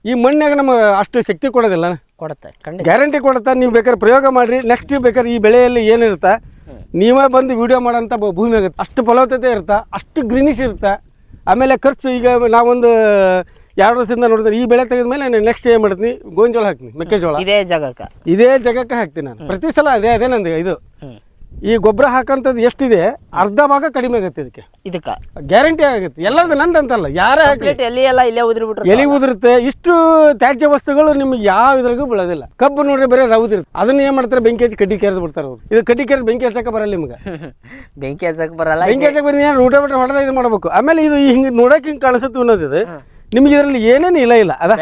ಈ ಮಣ್ಣಾಗ ನಮಗೆ ಅಷ್ಟು ಶಕ್ತಿ ಕೊಡೋದಿಲ್ಲ. ಕೊಡುತ್ತೆ ಗ್ಯಾರಂಟಿ ಕೊಡುತ್ತೆ ನೀವು ಬೇಕಾದ್ರೆ ಪ್ರಯೋಗ ಮಾಡಿರಿ ನೆಕ್ಸ್ಟ್ ಬೇಕಾದ್ರೆ ಈ ಬೆಳೆಯಲ್ಲಿ ಏನಿರುತ್ತೆ ನೀವೇ ಬಂದು ವಿಡಿಯೋ ಮಾಡೋಂಥ ಭೂಮಿ ಆಗುತ್ತೆ. ಅಷ್ಟು ಫಲವತ್ತತೆ ಇರುತ್ತೆ? ಅಷ್ಟು ಗ್ರೀನಿಶ್ ಇರುತ್ತೆ? ಆಮೇಲೆ ಖರ್ಚು ಈಗ ನಾವೊಂದು ಎರಡು ವರ್ಷದಿಂದ ನೋಡಿದ್ರೆ ಈ ಬೆಳೆ ತೆಗೆದ ಮೇಲೆ ನಾನು ನೆಕ್ಸ್ಟ್ ಏನು ಮಾಡ್ತೀನಿ? ಗೋಂಜೋಳ ಹಾಕ್ತೀನಿ ಮೆಕ್ಕೆಜೋಳ. ಇದೇ ಜಾಗಕ್ಕೆ. ಇದೇ ಜಾಗಕ್ಕೆ ಹಾಕ್ತೀನಿ ನಾನು. ಪ್ರತಿ ಸಲ ಅದೇ ಅದೇ ನಂದು ಇದು. ಈ ಗೊಬ್ಬರ ಹಾಕಂಥದ್ದು ಎಷ್ಟಿದೆ? ಅರ್ಧ ಭಾಗ ಕಡಿಮೆ ಆಗುತ್ತೆ ಇದಕ್ಕೆ. ಇದಕ್ಕ. ಗ್ಯಾರಂಟಿ ಆಗುತ್ತೆ. ಎಲ್ಲದು ನಂದು ಅಂತಲ್ಲ ಯಾರೇ ಹಾಕಲಿ ಕಂಪ್ಲೀಟ್ ಎಲ್ಲಿ ಎಲ್ಲ ಇಲ್ಲೇ ಉದ್ರಿ ಬಿಟ್ರು ಎಲಿ ಉದುರುತ್ತೆ. ಇಷ್ಟು ತ್ಯಾಜ್ಯ ವಸ್ತುಗಳು ನಿಮ್ಗೆ ಯಾವ ಇದ್ರಾಗೂ ಬೀಳೋದಿಲ್ಲ. ಕಬ್ಬು ನೋಡ್ರಿ ಬರೀ ರೌದಿರುತ್ತೆ ಅದನ್ನ ಏನ್ ಮಾಡ್ತಾರೆ? ಬೆಂಕಿ ಹಚ್ಚಿ ಕಡ್ಡಿ ಕೆರೆದು ಬಿಡ್ತಾರೆ ಅವ್ರು. ಇದು ಕಡ್ಡಿ ಕೆರೆದು ಬೆಂಕಿ ಹಚ್ಚಕ್ಕೆ ಬರಲ್ಲ ನಿಮ್ಗೆ. <laughs> ಬೆಂಕಿ ಹಚ್ಚಕ್ ಬರಲ್ಲ. ಬೆಂಕಿ ಹಚ್ಚಕ್ಕೆ ಬರೀ ಏನು ಊಟ ಬಿಟ್ರೆ ಹೊಡೆದ ಇದು ಮಾಡ್ಬೇಕು. ಆಮೇಲೆ ಇದು ಹಿಂಗೆ ನೋಡಕ್ಕೆ ಹಿಂಗೆ ಕಾಣಿಸುತ್ತೆ ಅನ್ನೋದು ಇದು ನಿಮ್ಗೆ ಇದರಲ್ಲಿ ಏನೇನು ಇಲ್ಲ ಇಲ್ಲ. ಅದ?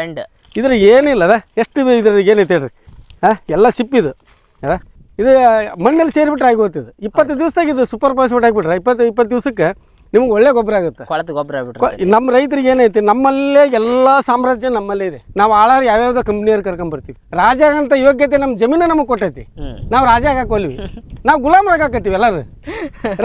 ಇದ್ರ ಏನಿಲ್ಲ ಅದ? ಎಷ್ಟು ಇದ್ರಲ್ಲಿ ಏನೈತೆ ಹೇಳ್ರಿ? ಹಾಂ? ಎಲ್ಲ ಸಿಪ್ಪಿದು. ಅದ ಇದು ಮಣ್ಣಲ್ಲಿ ಸೇರಿಬಿಟ್ರೆ ಇದು. ಇಪ್ಪತ್ತು ದಿವಸದಾಗ ಇದು ಸೂಪರ್ ಫಾಸ್ಫೇಟ್ ಆಗಿಬಿಟ್ರೆ ಇಪ್ಪತ್ತು ಇಪ್ಪತ್ತು ದಿವಸಕ್ಕೆ ನಿಮ್ಗೆ ಒಳ್ಳೆ ಗೊಬ್ಬರ ಆಗುತ್ತೆ. ಕೊಳತು ಗೊಬ್ಬರ ಆಗ್ಬಿಟ್ರೆ. ನಮ್ಮ ರೈತರಿಗೆ ಏನೈತಿ ನಮ್ಮಲ್ಲೇ ಎಲ್ಲ ಸಾಮ್ರಾಜ್ಯ ನಮ್ಮಲ್ಲೇ ಇದೆ. ನಾವು ಆಳಾರು ಯಾವ್ಯಾವ್ದೋ ಕಂಪ್ನಿಯವ್ರು ಕರ್ಕೊಂಬರ್ತೀವಿ. ರಾಜ ಅಂತ ಯೋಗ್ಯತೆ ನಮ್ಮ ಜಮೀನ ನಮಗೆ ಕೊಟ್ಟೈತಿ. ನಾವು ರಾಜ ಹಾಕೊಲ್ವಿ ನಾವು ಗುಲಾಮ್ರಾಗ ಹಾಕತ್ತೀವಿ ಎಲ್ಲರೂ.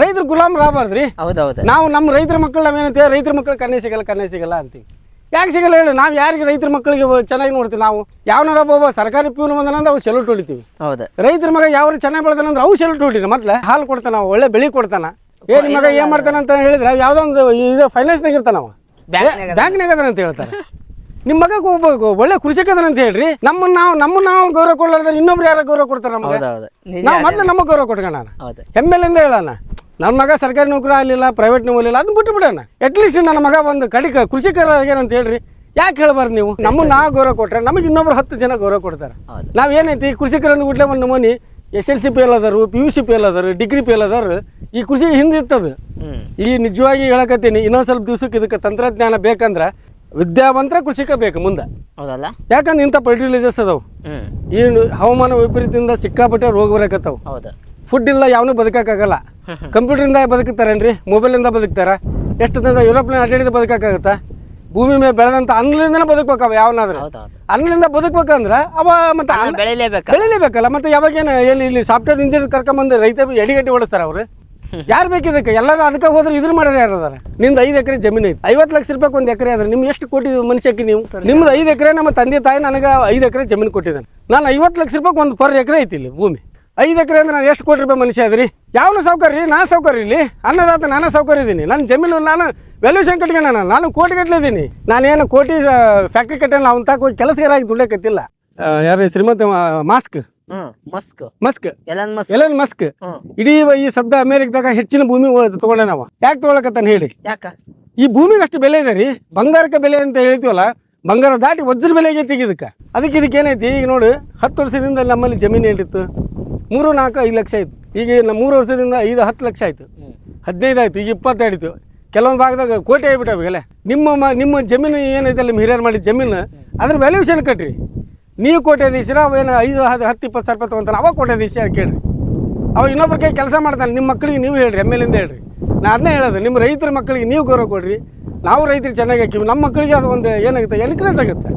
ರೈತರು ಗುಲಾಮ್ರು ಆಗ್ಬಾರ್ದ್ರಿ ಹೌದೌದು. ನಾವು ನಮ್ಮ ರೈತರ ಮಕ್ಕಳು ನಾವೇನಂತೀವಿ ರೈತರ ಮಕ್ಕಳು ಕನ್ನೆ ಸಿಗಲ್ಲ ಕನ್ನೆ ಸಿಗಲ್ಲ ಅಂತೀವಿ. ಯಾಕೆ ಸಿಗಲ್ಲ ಹೇಳಿ? ನಾವು ಯಾರಿಗೆ ರೈತರ ಮಕ್ಕಳಿಗೆ ಚೆನ್ನಾಗಿ ನೋಡ್ತೀವಿ ನಾವು? ಯಾವನಾರ ಒಬ್ಬ ಸರ್ಕಾರಿ ಪ್ಯೂನ್ ಬಂದನಂದ್ರೆ ಅವು ಸೆಲ್ಯೂಟ್ ಹೊಡಿತೀವಿ ಹೌದು. ರೈತರ ಮಗ ಯಾವ ಚೆನ್ನಾಗಿ ಬೆಳೆದಾನಂದ್ರೆ ಅವು ಸೆಲ್ಯೂಟ್ ಹೊಡಿತೀವಿ ಮೊದ್ಲು ಹಾಲು ಕೊಡ್ತಾನ ಒಳ್ಳೆ ಬೆಳೆ ಕೊಡ್ತಾನ. ಏ ನಿಮ್ಮ ಮಗ ಏನು ಮಾಡ್ತಾನ ಅಂತ ಹೇಳಿದ್ರೆ ಯಾವುದೋ ಒಂದು ಇದು ಫೈನಾನ್ಸ್ನಾಗ ಇರ್ತಾನ ಅವ ಬ್ಯಾಂಕ್ನಾಗ ಅಂತ ಹೇಳ್ತಾರೆ ನಿಮ್ಮ ಮಗ ಒಳ್ಳೆ ಕೃಷಿಕ ಅಂತ ಹೇಳ್ರಿ. ನಮ್ಮನ್ನ ನಾವು ನಮ್ಮ ನಾವು ಗೌರವ ಕೊಡ್ಲಾರ್ದ್ರೆ ಇನ್ನೊಬ್ರು ಯಾರ ಗೌರವ ಕೊಡ್ತಾರೆ ನಮಗೆ? ನಾವು ಮೊದ್ಲು ನಮಗೆ ಗೌರವ ಕೊಟ್ಕೋಣ ಎಂ ಎಲ್ ಇಂದ ಹೇಳೋಣ ನನ್ನ ಮಗ ಸರ್ಕಾರಿ ನೌಕರಿ ಆಗಲಿಲ್ಲ ಪ್ರೈವೇಟ್ ಹೋಗಲಿಲ್ಲ ಅದನ್ನ ಬಿಟ್ಟು ಬಿಡೋಣ. ಅಟ್ಲೀಸ್ಟ್ ನನ್ನ ಮಗ ಒಂದು ಕಡಿಕ ಕೃಷಿಕರ ಆಗ್ಯಾನಂತ ಹೇಳ್ರಿ. ಯಾಕೆ ಹೇಳ್ಬಾರ್ದು ನೀವು? ನಮ್ಮನ್ನ ನಾವು ಗೌರವ ಕೊಟ್ಟರೆ ನಮಗೆ ಇನ್ನೊಬ್ರು ಹತ್ತು ಜನ ಗೌರವ ಕೊಡ್ತಾರೆ. ನಾವೇನೈತಿ ನಾವು ಏನೈತಿ ಕೃಷಿಕರನ್ನು ಗುಡ್ಲೆ ಒಂದು ನಮೂನಿ ಎಸ್ ಎಲ್ ಸಿ ಪೇಲ್ ಅದಾರು ಪಿ ಯು ಸಿ ಪೇಲ್ ಅದಾರು ಡಿಗ್ರಿ ಪೇಲ್ ಅದಾರು. ಈ ಕೃಷಿ ಹಿಂದೆ ಇತ್ತದು ಈ ನಿಜವಾಗಿ ಹೇಳಕತ್ತೀನಿ ಇನ್ನೊಂದು ಸ್ವಲ್ಪ ದಿವ್ಸಕ್ಕೆ ಇದಕ್ಕೆ ತಂತ್ರಜ್ಞಾನ ಬೇಕಂದ್ರೆ ವಿದ್ಯಾವಂತರ ಕೃಷಿಕ ಬೇಕು ಮುಂದೆ. ಹೌದಲ್ಲ? ಯಾಕಂದ್ರೆ ಇಂಥ ಫರ್ಟಿಲೈಸರ್ಸ್ ಅದಾವು. ಈ ಹವಾಮಾನ ವೈಪರೀತ್ಯದಿಂದ ಸಿಕ್ಕಾಪಟ್ಟೆ ರೋಗ ಬರಕತ್ತಾವು. ಹೌದು. ಫುಡ್ ಇಲ್ಲ ಯಾವನು ಬದುಕಕ್ಕಾಗಲ್ಲ. ಕಂಪ್ಯೂಟರಿಂದ ಬದುಕುತ್ತಾರೇನ್ರಿ ಮೊಬೈಲಿಂದ ಬದುಕ್ತಾರ? ಎಷ್ಟು ದಿನ ಯುರೋಪ್ನ ಅಡ್ಡಾಡಿದ ಬದುಕಕ್ಕಾಗತ್ತಾ? ಭೂಮಿ ಮೇಲೆ ಬೆಳೆದಂತ ಅನ್ನಲಿಂದನೇ ಬದುಕಬೇಕಾವ ಯಾವನಾದ್ರೂ. ಹೌದೌದು. ಬದುಕಬೇಕಂದ್ರ ಅವ ಮತ್ತೆ ಬೆಳಿಲೇಬೇಕು. ಬೆಳಿಲೇಬೇಕಲ್ಲ ಮತ್ತೆ ಯಾವಾಗೇನು ಎಲ್ಲಿ ಇಲ್ಲಿ ಸಾಫ್ಟ್ವೇರ್ ಇಂಜಿನಿಯರ್ ಕರ್ಕೊಂಬಂದು ರೈತ ಎಡಿಗಟ್ಟಿ ಓಡಿಸ್ತಾರ ಅವರು? <laughs> ಯಾರು ಬೇಕಿದ್ದಕ್ಕೆ ಎಲ್ಲರೂ ಅದಕ್ಕೆ ಹೋದ್ರೆ ಇದ್ರ ಮಾಡ್ಯಾರ ಯಾರು ಅದಾರ? ನಿಮ್ದು ಐದು ಎಕರೆ ಜಮೀನು ಐತಿ. ಐವತ್ತು ಲಕ್ಷ ರೂಪಾಯಿ ಒಂದು ಎಕರೆ ಆದ್ರೆ ನಿಮ್ಗೆ ಎಷ್ಟು ಕೋಟಿ ಮನುಷ್ಯಕ್ಕೆ ನೀವು? ನಿಮ್ದು ಐದು ಎಕರೆ ನಮ್ಮ ತಂದೆ ತಾಯಿ ನನಗೆ ಐದು ಎಕರೆ ಜಮೀನು ಕೊಟ್ಟಿದ್ದಾನೆ. ನಾನು ಐವತ್ತು ಲಕ್ಷ ರೂಪಾಯಿ ಒಂದು ಪರ್ ಎಕರೆ ಐತಿ ಇಲ್ಲಿ ಭೂಮಿ. ಐದು ಎಕರೆ ಅಂದ್ರೆ ನಾನು ಎಷ್ಟು ಕೋಟಿ ರೂಪಾಯಿ ಮನುಷ್ಯ ಅದ್ರಿ? ಯಾವನು ಸೌಕರ್ಯ ನಾನು ಸೌಕರ್ಯ ಇಲ್ಲಿ? ಅನ್ನದಾತ ನಾನು ಸೌಕರ್ಯ ಇದ್ದೀನಿ ನನ್ನ ಜಮೀನು ನಾನು ವ್ಯಾಲ್ಯೂಷನ್ ಕಟ್ಕೊಂಡ ನಾನು. ನಾನು ಕೋಟಿ ಕಟ್ಲಿದ್ದೀನಿ ನಾನೇನು ಕೋಟಿ ಫ್ಯಾಕ್ಟ್ರಿ ಕಟ್ಟಲ್ಲ ಅವ್ನು ತಾಕ ಹೋಗಿ ಕೆಲಸಗಾರಾಗಿ ದುಡ್ಡಕತ್ತಿಲ್ಲ ಯಾರು ಶ್ರೀಮಂತ Musk? Musk. Musk. Elon Musk ಇಡೀ ಈ ಸದ್ದ ಅಮೇರಿಕದಾಗ ಹೆಚ್ಚಿನ ಭೂಮಿ ತಗೊಂಡೆ ನಾವು. ಯಾಕೆ ತಗೊಳಕತ್ತಾನ ಹೇಳಿ? ಯಾಕ? ಈ ಭೂಮಿಗೆ ಅಷ್ಟು ಬೆಲೆ ಇದೆ ರೀ. ಬಂಗಾರಕ್ಕೆ ಬೆಲೆ ಅಂತ ಹೇಳ್ತೀವಲ್ಲ ಬಂಗಾರ ದಾಟಿ ವಜ್ರ ಬೆಲೆಗೆ ಇದಕ್ಕೆ ಅದಕ್ಕೆ ಇದಕ್ಕೆ ಏನೈತಿ ಈಗ ನೋಡಿ ಹತ್ತು ವರ್ಷದಿಂದ ನಮ್ಮಲ್ಲಿ ಜಮೀನು ಏನಿತ್ತು? ಮೂರು ನಾಲ್ಕು ಐದು ಲಕ್ಷ ಆಯ್ತು. ಈಗ ನಮ್ಮ ಮೂರು ವರ್ಷದಿಂದ ಐದು ಹತ್ತು ಲಕ್ಷ ಆಯ್ತು. ಹದಿನೈದು ಆಯ್ತು ಈಗ ಇಪ್ಪತ್ತೆರಡು ಇತ್ತು ಕೆಲವೊಂದು ಭಾಗದಾಗ ಕೋಟಿ ಆಗ್ಬಿಟ್ಟಾವಲ್ಲ ನಿಮ್ಮ ಮ ನಿಮ್ಮ ಜಮೀನು ಏನೈತೆ ಅಲ್ಲಿ ಹಿರಿಯರು ಮಾಡಿದ ಜಮೀನು ಅದ್ರ ವ್ಯಾಲ್ಯೂಷನ್ ಕಟ್ರಿ. ನೀವು ಕೋಟ್ಯಾಧೀಶರ ಏನು ಐದು ಹತ್ತು ಹತ್ತು ಇಪ್ಪತ್ತು ಸಾವಿರ ರೂಪಾಯಿ ತೊಗೊಂತಾರೆ ಅವಾಗ ಕೋಟ್ಯಾಧೀಶ ಕೇಳ್ರಿ? ಅವ ಇನ್ನೊಬ್ಬರ ಕೈ ಕೆಲಸ ಮಾಡ್ತಾನೆ ನಿಮ್ಮ ಮಕ್ಕಳಿಗೆ ನೀವು ಹೇಳ್ರಿ ಎಂ ಎಲ್ ಇಂದ ಹೇಳ್ರಿ. ನಾ ಅದನ್ನೇ ಹೇಳೋದು ನಿಮ್ಮ ರೈತರ ಮಕ್ಕಳಿಗೆ ನೀವು ಗೌರವ ಕೊಡ್ರಿ. ನಾವು ರೈತರು ಚೆನ್ನಾಗಿ ಹಾಕಿವಿ ನಮ್ಮ ಮಕ್ಕಳಿಗೆ ಅದು ಒಂದು ಏನಾಗುತ್ತೆ ಎನ್ಕರೇಜ್ ಆಗುತ್ತೆ.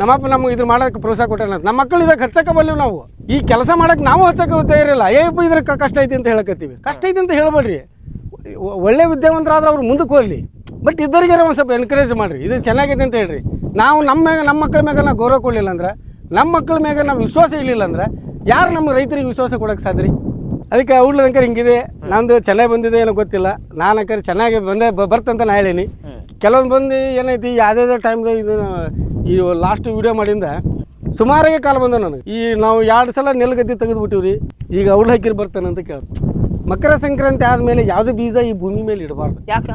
ನಮ್ಮಪ್ಪ ನಮ್ಗೆ ಇದು ಮಾಡೋಕೆ ಪ್ರೋತ್ಸಾಹ ಕೊಟ್ಟಾನ ನಮ್ಮ ಮಕ್ಕಳು ಇದಕ್ಕೆ ಹಚ್ಚಕ್ಕೆ ಬಲ್ಲಿವಿ ನಾವು. ಈ ಕೆಲಸ ಮಾಡಕ್ಕೆ ನಾವು ಹಚ್ಚಕ್ಕೆ ತಯಾರಿಲ್ಲ. ಏಪ್ಪ ಇದ್ರ ಕಷ್ಟ ಐತಿ ಅಂತ ಹೇಳಕತ್ತೀವಿ. ಕಷ್ಟ ಐತಿ ಅಂತ ಹೇಳ್ಬೇಡ್ರಿ. ಒಳ್ಳೆ ವಿದ್ಯಾವಂತರಾದ್ರೆ ಅವ್ರು ಮುಂದಕ್ಕೆ ಹೋಗಲಿ. ಬಟ್ ಇದ್ದರಿಗೆ ಒಂದು ಸ್ವಲ್ಪ ಎನ್ಕರೇಜ್ ಮಾಡಿರಿ. ಇದು ಚೆನ್ನಾಗಿದೆ ಅಂತ ಹೇಳ್ರಿ. ನಾವು ನಮ್ಮ ಮ್ಯಾಗ ನಮ್ಮ ಮಕ್ಕಳ ಮ್ಯಾಗ ನಾವು ಗೌರವ ಕೊಡಲಿಲ್ಲ ಅಂದ್ರೆ ನಮ್ಮ ಮಕ್ಕಳ ಮ್ಯಾಗ ನಾವು ವಿಶ್ವಾಸ ಇರಲಿಲ್ಲ ಅಂದ್ರೆ ಯಾರು ನಮ್ಮ ರೈತರಿಗೆ ವಿಶ್ವಾಸ ಕೊಡೋಕೆ ಸಾಧ್ಯ ರೀ ಅದಕ್ಕೆ ಅಂಕರ್ ಹಿಂಗಿದೆ. ನಂದು ಚೆನ್ನಾಗಿ ಬಂದಿದೆ ಏನೋ ಗೊತ್ತಿಲ್ಲ. ನಾನು ಅಂಕರ್ ಚೆನ್ನಾಗಿ ಬಂದೆ ಬರ್ತಂತ ನಾ ಹೇಳೀನಿ. ಕೆಲವೊಂದು ಬಂದು ಏನೈತಿ ಯಾವುದೇ ಟೈಮ್ದು ಇದು ಈ ಲಾಸ್ಟ್ ವಿಡಿಯೋ ಮಾಡಿಂದ ಸುಮಾರಿಗೆ ಕಾಲ ಬಂದ ನನಗೆ. ಈ ನಾವು ಎರಡು ಸಲ ನೆಲಗದ್ದೆ ತೆಗೆದುಬಿಟ್ಟಿವ್ರಿ. ಈಗ ಅವಳು ಹಾಕಿರ್ ಬರ್ತಾನೆ ಅಂತ ಕೇಳ್ತು ಮಕರ ಸಂಕ್ರಾಂತಿ ಆದಮೇಲೆ ಯಾವುದೇ ಬೀಜ ಈ ಭೂಮಿ ಮೇಲೆ ಇಡಬಾರ್ದು? ಯಾಕ?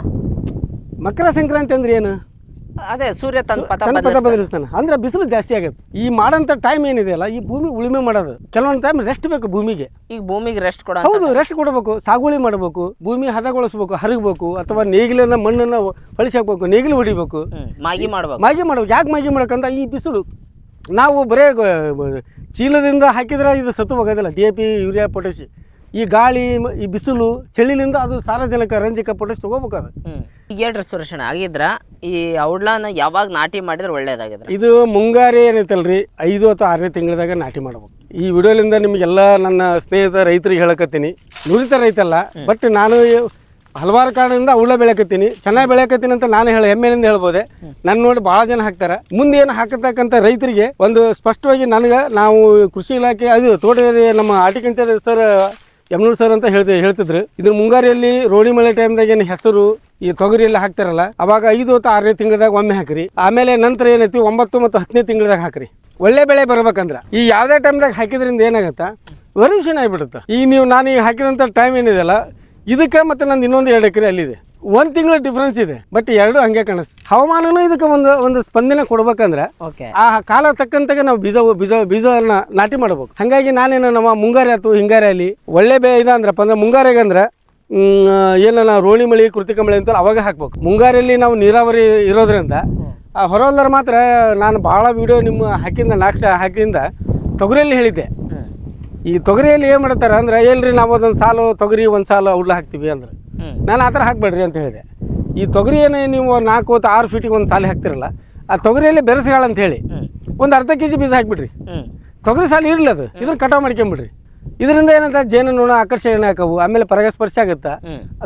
ಮಕರ ಸಂಕ್ರಾಂತಿ ಅಂದ್ರೆ ಏನು? ಅದೇ ಸೂರ್ಯ ತನ್ನ ಪದ ಬದಲಿಸ್ತಾನೆ. ಬದಲಿಸ್ತಾನೆ. ಅಂದ್ರೆ ಬಿಸಿಲು ಜಾಸ್ತಿ ಆಗುತ್ತೆ. ಈ ಮಾಡೋಂಥ ಟೈಮ್ ಏನಿದೆಯಲ್ಲ ಈ ಭೂಮಿ ಉಳುಮೆ ಮಾಡೋದು. ಕೆಲವೊಂದು ಟೈಮ್ ರೆಸ್ಟ್ ಬೇಕು ಭೂಮಿಗೆ. ಈಗ ಭೂಮಿಗೆ ರೆಸ್ಟ್ ಕೊಡ ಹೌದು ರೆಸ್ಟ್ ಕೊಡಬೇಕು. ಸಾಗುವಳಿ ಮಾಡಬೇಕು. ಭೂಮಿ ಹದಗೊಳಿಸಬೇಕು ಹರಗಬೇಕು ಅಥವಾ ನೇಗಿಲನ್ನ ಮಣ್ಣನ್ನ ಹೊಳಿಸಿ ಹಾಕ್ಬೇಕು ನೇಗಿಲು ಹೊಡಿಬೇಕು. ಮಾಗಿ ಮಾಡಬೇಕು. ಮಾಗಿ ಮಾಡ್ಬೇಕು. ಯಾಕೆ ಮಾಗಿ ಮಾಡಕಂತ ಈ ಬಿಸಿಲು. ನಾವು ಬರೇ ಚೀಲದಿಂದ ಹಾಕಿದ್ರೆ ಇದು ಸತ್ತು ಹೋಗೋದಿಲ್ಲ. ಡಿ ಎ ಪಿ ಯೂರಿಯಾ ಪೊಟ್ಯಾಸಿ ಈ ಗಾಳಿ ಈ ಬಿಸಿಲು ಚಳಿಲಿಂದ ಅದು ಸಾರ್ವಜನಿಕ ರಂಜಕ ಪೊಟ್ಯಾಶ್ ತಗೋಬೇಕು ಅದು ಈಗ ಹೇಳ್ರಿ ಸುರಕ್ಷಣೆ ಆಗಿದ್ರ ಈ ಔಡ್ಲಾನ ಯಾವಾಗ ನಾಟಿ ಮಾಡಿದ್ರೆ ಒಳ್ಳೇದಾಗಿದೆ ಇದು ಮುಂಗಾರಿ ಏನೈತಲ್ರಿ? ಐದು ಅಥವಾ ಆರನೇ ತಿಂಗಳದಾಗ ನಾಟಿ ಮಾಡ್ಬೇಕು. ಈ ವಿಡಿಯೋಲಿಂದ ನಿಮಗೆಲ್ಲ ನನ್ನ ಸ್ನೇಹಿತ ರೈತರಿಗೆ ಹೇಳಕತ್ತೀನಿ. ನುರಿತ ರೈತಲ್ಲ ಬಟ್ ನಾನು ಹಲವಾರು ಕಾರಣದಿಂದ ಉಳ್ಳ ಬೆಳೆಕತ್ತೀನಿ. ಚೆನ್ನಾಗಿ ಬೆಳೆಯಕತ್ತೀನಿ ಅಂತ ನಾನು ಹೇಳ ಹೆಮ್ಮೆಯಿಂದ ಹೇಳ್ಬೋದೆ. ನನ್ನ ನೋಡಿ ಭಾಳ ಜನ ಹಾಕ್ತಾರೆ. ಮುಂದೆ ಏನು ಹಾಕತಕ್ಕಂಥ ರೈತರಿಗೆ ಒಂದು ಸ್ಪಷ್ಟವಾಗಿ ನನಗೆ ನಾವು ಕೃಷಿ ಇಲಾಖೆ ಅದು ತೋಟ ನಮ್ಮ ಆರ್ಟಿಕಲ್ಚರ್ ಸರ್ ಯಮನೂರ್ ಸರ್ ಅಂತ ಹೇಳ್ತಿ ಹೇಳ್ತಿದ್ರು. ಇದ್ರ ಮುಂಗಾರಿಯಲ್ಲಿ ರೋಣಿ ಮಳೆ ಟೈಮ್ದಾಗ ಏನು ಹೆಸರು ಈ ತೊಗರಿ ಎಲ್ಲ ಹಾಕ್ತಾರಲ್ಲ, ಅವಾಗ ಐದು ಅಥವಾ ಆರನೇ ತಿಂಗಳದಾಗ ಒಮ್ಮೆ ಹಾಕ್ರಿ. ಆಮೇಲೆ ನಂತರ ಏನೈತಿ, ಒಂಬತ್ತು ಮತ್ತು ಹತ್ತನೇ ತಿಂಗಳದಾಗ ಹಾಕ್ರಿ. ಒಳ್ಳೆ ಬೆಳೆ ಬರ್ಬೇಕಂದ್ರೆ. ಈ ಯಾವುದೇ ಟೈಮ್ದಾಗ ಹಾಕಿದ್ರಿಂದ ಏನಾಗತ್ತಾ? ವೆರಿಫಿಷನ್ ಆಗಿಬಿಡುತ್ತೆ? ಈಗ ನೀವು ನಾನು ಈಗ ಹಾಕಿದಂಥ ಟೈಮ್ ಏನಿದೆಯಲ್ಲ ಇದಕ್ಕೆ ಮತ್ತು ನಂದು ಇನ್ನೊಂದು ಎರಡು ಎಕರೆ ಅಲ್ಲಿದೆ ಒಂದು ತಿಂಗಳ ಡಿಫ್ರೆನ್ಸ್ ಇದೆ ಬಟ್ ಎರಡು ಹಂಗೆ ಕಾಣಿಸ್ತದೆ ಹವಾಮಾನನೂ ಇದಕ್ಕೆ ಒಂದು ಒಂದು ಸ್ಪಂದನೆ ಕೊಡ್ಬೇಕಂದ್ರೆ ಆ ಕಾಲ ತಕ್ಕಂತಾಗ ನಾವು ಬೀಜ ಬೀಜ ಬೀಜವನ್ನ ನಾಟಿ ಮಾಡ್ಬೇಕು. ಹಾಗಾಗಿ ನಾನೇನು ನಮ್ಮ ಮುಂಗಾರಿ ಆಯ್ತು ಹಿಂಗಾರಿ ಅಲ್ಲಿ ಒಳ್ಳೆ ಬೇ ಇದೆ ಅಂದ್ರಪ್ಪ ಅಂದ್ರೆ ಮುಂಗಾರಿಗೆ ಅಂದ್ರೆ ಏನು ನಾವು ರೋಣಿ ಮಳಿ ಕೃತಿಕ ಮಳೆ ಅಂತ ಅವಾಗ ಹಾಕ್ಬೇಕು. ಮುಂಗಾರಿಯಲ್ಲಿ ನಾವು ನೀರಾವರಿ ಇರೋದ್ರಿಂದ ಆ ಹೊರವಲ್ಲರ ಮಾತ್ರ ನಾನು ಭಾಳ ವಿಡಿಯೋ ನಿಮ್ಮ ಹಾಕಿಂದ ನಾಕ್ಷ ಹಾಕಿಂದ ತೊಗರಿಯಲ್ಲಿ ಹೇಳಿದ್ದೆ. ಈ ತೊಗರಿಯಲ್ಲಿ ಏನು ಮಾಡ್ತಾರೆ ಅಂದ್ರೆ ಎಲ್ರಿ ನಾವು ಅದೊಂದು ಸಾಲು ತೊಗರಿ ಒಂದು ಸಾಲು ಔಡ್ಲ ಹಾಕ್ತೀವಿ ಅಂದ್ರೆ. ನಾನು ಆ ಥರ ಹಾಕಬೇಡ್ರಿ ಅಂತ ಹೇಳಿದೆ. ಈ ತೊಗರಿ ಏನು ನೀವು ನಾಲ್ಕು ಹೊತ್ತು ಆರು ಫೀಟಿಗೆ ಒಂದು ಸಾಲು ಹಾಕ್ತಿರಲ್ಲ ಆ ತೊಗರಿಯಲ್ಲಿ ಬೆರೆಸ್ಗಾಳ ಅಂತ ಹೇಳಿ ಒಂದು ಅರ್ಧ ಕೆ ಜಿ ಬೀಜ ಹಾಕ್ಬಿಡ್ರಿ. ತೊಗರಿ ಸಾಲು ಇರಲಿ ಅದು ಇದನ್ನ ಕಟಾವು ಮಾಡ್ಕೊಂಬಿಡ್ರಿ. ಇದರಿಂದ ಏನಂತ ಜೇನು ನೋಣ ಆಕರ್ಷಣೆ ಆಕವು ಆಮೇಲೆ ಪರಾಗಸ್ಪರ್ಶ ಆಗುತ್ತೆ?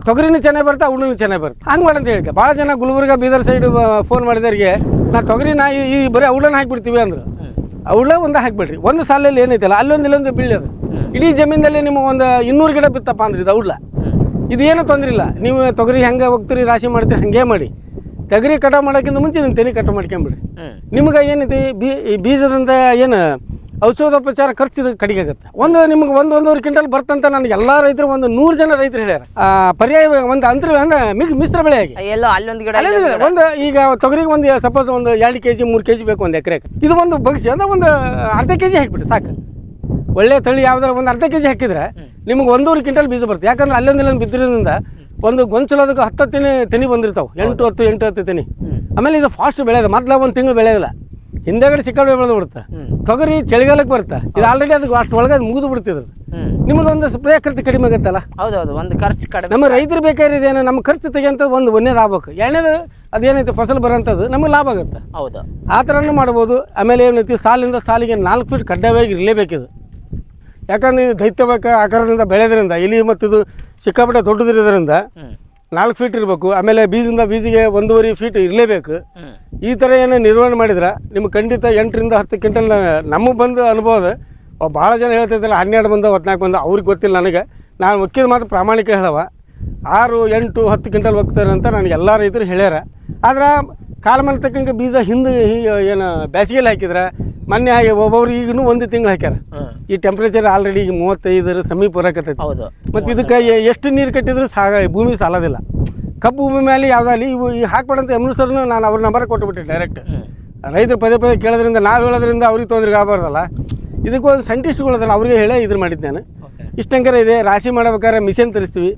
ತೊಗರಿನೂ ಚೆನ್ನಾಗಿ ಬರ್ತಾ ಅವಳು ಚೆನ್ನಾಗಿ ಬರುತ್ತೆ ಹಂಗೆ ಅಂತ ಹೇಳಿದೆ ಭಾಳ ಜನ ಗುಲ್ಬರ್ಗ ಬೀದರ್ ಸೈಡ್ ಫೋನ್ ಮಾಡಿದವ್ರಿಗೆ ನಾ ತೊಗರಿ ನಾ ಈ- ಬರೀ ಅವಳನ್ನ ಹಾಕ್ಬಿಡ್ತೀವಿ ಅಂದ್ರು. ಅವಳ ಒಂದು ಹಾಕ್ಬಿಡ್ರಿ. ಒಂದು ಸಾಲಲ್ಲಿ ಏನೈತಲ್ಲ ಅಲ್ಲೊಂದು ಇಲ್ಲೊಂದು ಬೀಳೋದು ಇಡೀ ಜಮೀನಲ್ಲಿ ನಿಮ್ಗೆ ಒಂದು ಇನ್ನೂರು ಗಿಡ ಬಿತ್ತಪ್ಪ ಅಂದ್ರೆ ಇದು ಅವಳ. ಇದೇನು ತೊಂದರೆ ಇಲ್ಲ. ನೀವು ತೊಗರಿ ಹೆಂಗೆ ಹೋಗ್ತೀರಿ ರಾಶಿ ಮಾಡ್ತೀರಿ ಹಂಗೆ ಮಾಡಿ. ತೊಗರಿ ಕಟಾವು ಮಾಡೋಕ್ಕಿಂತ ಮುಂಚೆ ನಿಮ್ಮ ತೆನಿ ಕಟಾವು ಮಾಡ್ಕೊಂಬಿಡ್ರಿ. ಹ್ಞೂ ನಿಮ್ಗೆ ಏನೈತಿ ಬೀ ಈ ಬೀಜದಿಂದ ಏನು ಔಷಧೋಪಚಾರ ಖರ್ಚು ಕಡಿಮೆ ಆಗುತ್ತೆ. ಒಂದು ನಿಮ್ಗೆ ಒಂದು ಒಂದೂವರೆ ಕ್ವಿಂಟಲ್ ಬರ್ತಂತ ನನಗೆ ಎಲ್ಲ ರೈತರು ಒಂದು ನೂರು ಜನ ರೈತರು ಹೇಳ್ಯಾರ. ಪರ್ಯಾಯ ಒಂದು ಅಂತರ ಮಿಗ್ ಮಿಶ್ರ ಬೆಳೆಯಾಗಿ ಎಲ್ಲೋ ಅಲ್ಲೊಂದು ಗಿಡ. ಒಂದು ಈಗ ತೊಗರಿಗೆ ಒಂದು ಸಪೋಸ್ ಒಂದು ಎರಡು ಕೆ ಜಿ ಮೂರು ಕೆ ಜಿ ಬೇಕು ಒಂದು ಎಕರೆ ಇದು ಒಂದು ಬಗ್ಸಿ ಅಂದ್ರೆ ಒಂದು ಅರ್ಧ ಕೆ ಜಿ ಹಾಕಿಬಿಡಿ ಸಾಕು. ಒಳ್ಳೆ ತಳಿ ಯಾವ್ದಾರ ಒಂದು ಅರ್ಧ ಕೆ ಜಿ ಹಾಕಿದ್ರೆ ನಿಮ್ಗೆ ಒಂದೂವರೆ ಕ್ವಿಂಟಲ್ ಬೀಜ ಬರುತ್ತೆ. ಯಾಕಂದ್ರೆ ಅಲ್ಲೊಂದು ಇಲ್ಲೊಂದು ಬಿದ್ದಿರೋದ್ರಿಂದ ಒಂದು ಗೊಂಚಲೋದಕ್ಕೆ ಹತ್ತು ತೆನೆ ತೆನಿ ಬಂದಿರ್ತಾವೆ. ಎಂಟು ಹತ್ತು ಎಂಟು ಹತ್ತು ತೆನಿ. ಆಮೇಲೆ ಇದು ಫಾಸ್ಟ್ ಬೆಳೆಯೋದು. ಮೊದಲ ಒಂದು ತಿಂಗಳು ಬೆಳೆಯೋದಿಲ್ಲ. ಹಿಂದೆಗಡೆ ಸಿಕ್ಕಾಡು ಬೆಳೆದು ಬಿಡುತ್ತೆ ತೊಗರಿ ಚಳಿಗಾಲಕ್ಕೆ ಬರುತ್ತೆ. ಇದು ಆಲ್ರೆಡಿ ಅದಕ್ಕೆ ಅಷ್ಟು ಒಳಗೆ ಅದು ಮುಗಿದು ಬಿಡ್ತಿದ್ರು ಒಂದು ಸ್ಪ್ರೇ ಖರ್ಚು ಕಡಿಮೆ ಆಗುತ್ತಲ್ಲ? ಹೌದೌದು ಒಂದು ಖರ್ಚು ಕಡಿಮೆ ನಮ್ಮ ರೈತರು ಬೇಕಾಗಿರೋದೇನು ನಮ್ಮ ಖರ್ಚು ತೆಗೆಯಂಥದ್ದು ಒಂದು ಒಂದೇದು ಆಗ್ಬೇಕು. ಎರಡನೇದು ಅದೇನೈತೆ ಫಸಲು ಬರೋಂಥದ್ದು ನಮಗೆ ಲಾಭ ಆಗುತ್ತೆ. ಹೌದು. ಆ ಥರನೂ ಮಾಡ್ಬೋದು. ಆಮೇಲೆ ಏನೈತಿ ಸಾಲಿಂದ ಸಾಲಿಗೆ ನಾಲ್ಕು ಫೀಟ್ ಕಡ್ಡಾಯವಾಗಿ ಇರಲೇಬೇಕಿದು ಯಾಕಂದ್ರೆ ಇದು ದೈತ್ಯವಾಕ ಆಕಾರದಿಂದ ಬೆಳೆಯೋದ್ರಿಂದ ಇಲಿ ಮತ್ತಿದು ಇದು ಸಿಕ್ಕಾಪಟ್ಟೆ ದೊಡ್ಡದಿರೋದ್ರಿಂದ ನಾಲ್ಕು ಫೀಟ್ ಇರಬೇಕು. ಆಮೇಲೆ ಬೀಜದಿಂದ ಬೀಜಿಗೆ ಒಂದೂವರೆ ಫೀಟ್ ಇರಲೇಬೇಕು. ಈ ಥರ ಏನು ನಿರ್ವಹಣೆ ಮಾಡಿದ್ರೆ ನಿಮ್ಗೆ ಖಂಡಿತ ಎಂಟರಿಂದ ಹತ್ತು ಕ್ವಿಂಟಲ್ ನಮಗೆ ಬಂದು ಅನುಭವ ಭಾಳ ಜನ ಹೇಳ್ತಿದ್ದಲ್ಲ, ಹನ್ನೆರಡು ಬಂದ, ಹದಿನಾಲ್ಕು ಬಂದ, ಅವ್ರಿಗೆ ಗೊತ್ತಿಲ್ಲ ನನಗೆ. ನಾನು ಒಕ್ಕಿದ ಮಾತ್ರ ಪ್ರಾಮಾಣಿಕ ಹೇಳವ. ಆರು ಎಂಟು ಹತ್ತು ಕ್ವಿಂಟಲ್ ಹೋಗ್ತಾರೆ ಅಂತ ನನಗೆ ಎಲ್ಲ ರೈತರು ಹೇಳ್ಯಾರ. ಆದ್ರೆ ಕಾಲಮಾನ ತಕ್ಕಂಗೆ ಬೀಜ ಹಿಂದೆ ಏನು ಬೇಸಿಗೆಯಲ್ಲಿ ಹಾಕಿದ್ರೆ ಮೊನ್ನೆ ಹಾಗೆ ಒಬ್ಬೊಬ್ರು ಈಗೂ ಒಂದು ತಿಂಗಳು ಹಾಕ್ಯಾರ. ಈ ಟೆಂಪ್ರೇಚರ್ ಆಲ್ರೆಡಿ ಈಗ ಮೂವತ್ತೈದರ ಸಮೀಪ ಬರಕತ್ತೈತಿ. ಹೌದು. ಮತ್ತು ಇದಕ್ಕೆ ಎಷ್ಟು ನೀರು ಕಟ್ಟಿದ್ರು ಸಾಗ ಭೂಮಿ ಸಾಲೋದಿಲ್ಲ. ಕಬ್ಬು ಭೂಮಿ ಮೇಲೆ ಯಾವುದಾಗಲಿ ಇವು ಈ ಹಾಕ್ಬೇಡಂತ ಎಮ್ನುಸರ್ನು ನಾನು ಅವ್ರ ನಂಬರ್ ಕೊಟ್ಟುಬಿಟ್ಟೆ ಡೈರೆಕ್ಟ್ ರೈತರು ಪದೇ ಪದೇ ಕೇಳೋದ್ರಿಂದ ನಾವು ಹೇಳೋದ್ರಿಂದ ಅವ್ರಿಗೆ ತೊಂದರೆ ಆಗಬಾರ್ದಲ್ಲ. ಇದಕ್ಕೊಂದು ಅದನ್ನು ಅವ್ರಿಗೆ ಹೇಳೇ ಇದ್ರ ಮಾಡಿದ್ದು ನಾನು. ಇಷ್ಟಂಕರ ಇದೆ ರಾಶಿ ಮಾಡ್ಬೇಕಾದ್ರೆ ಮಿಷನ್ ತರಿಸ್ತೀವಿ.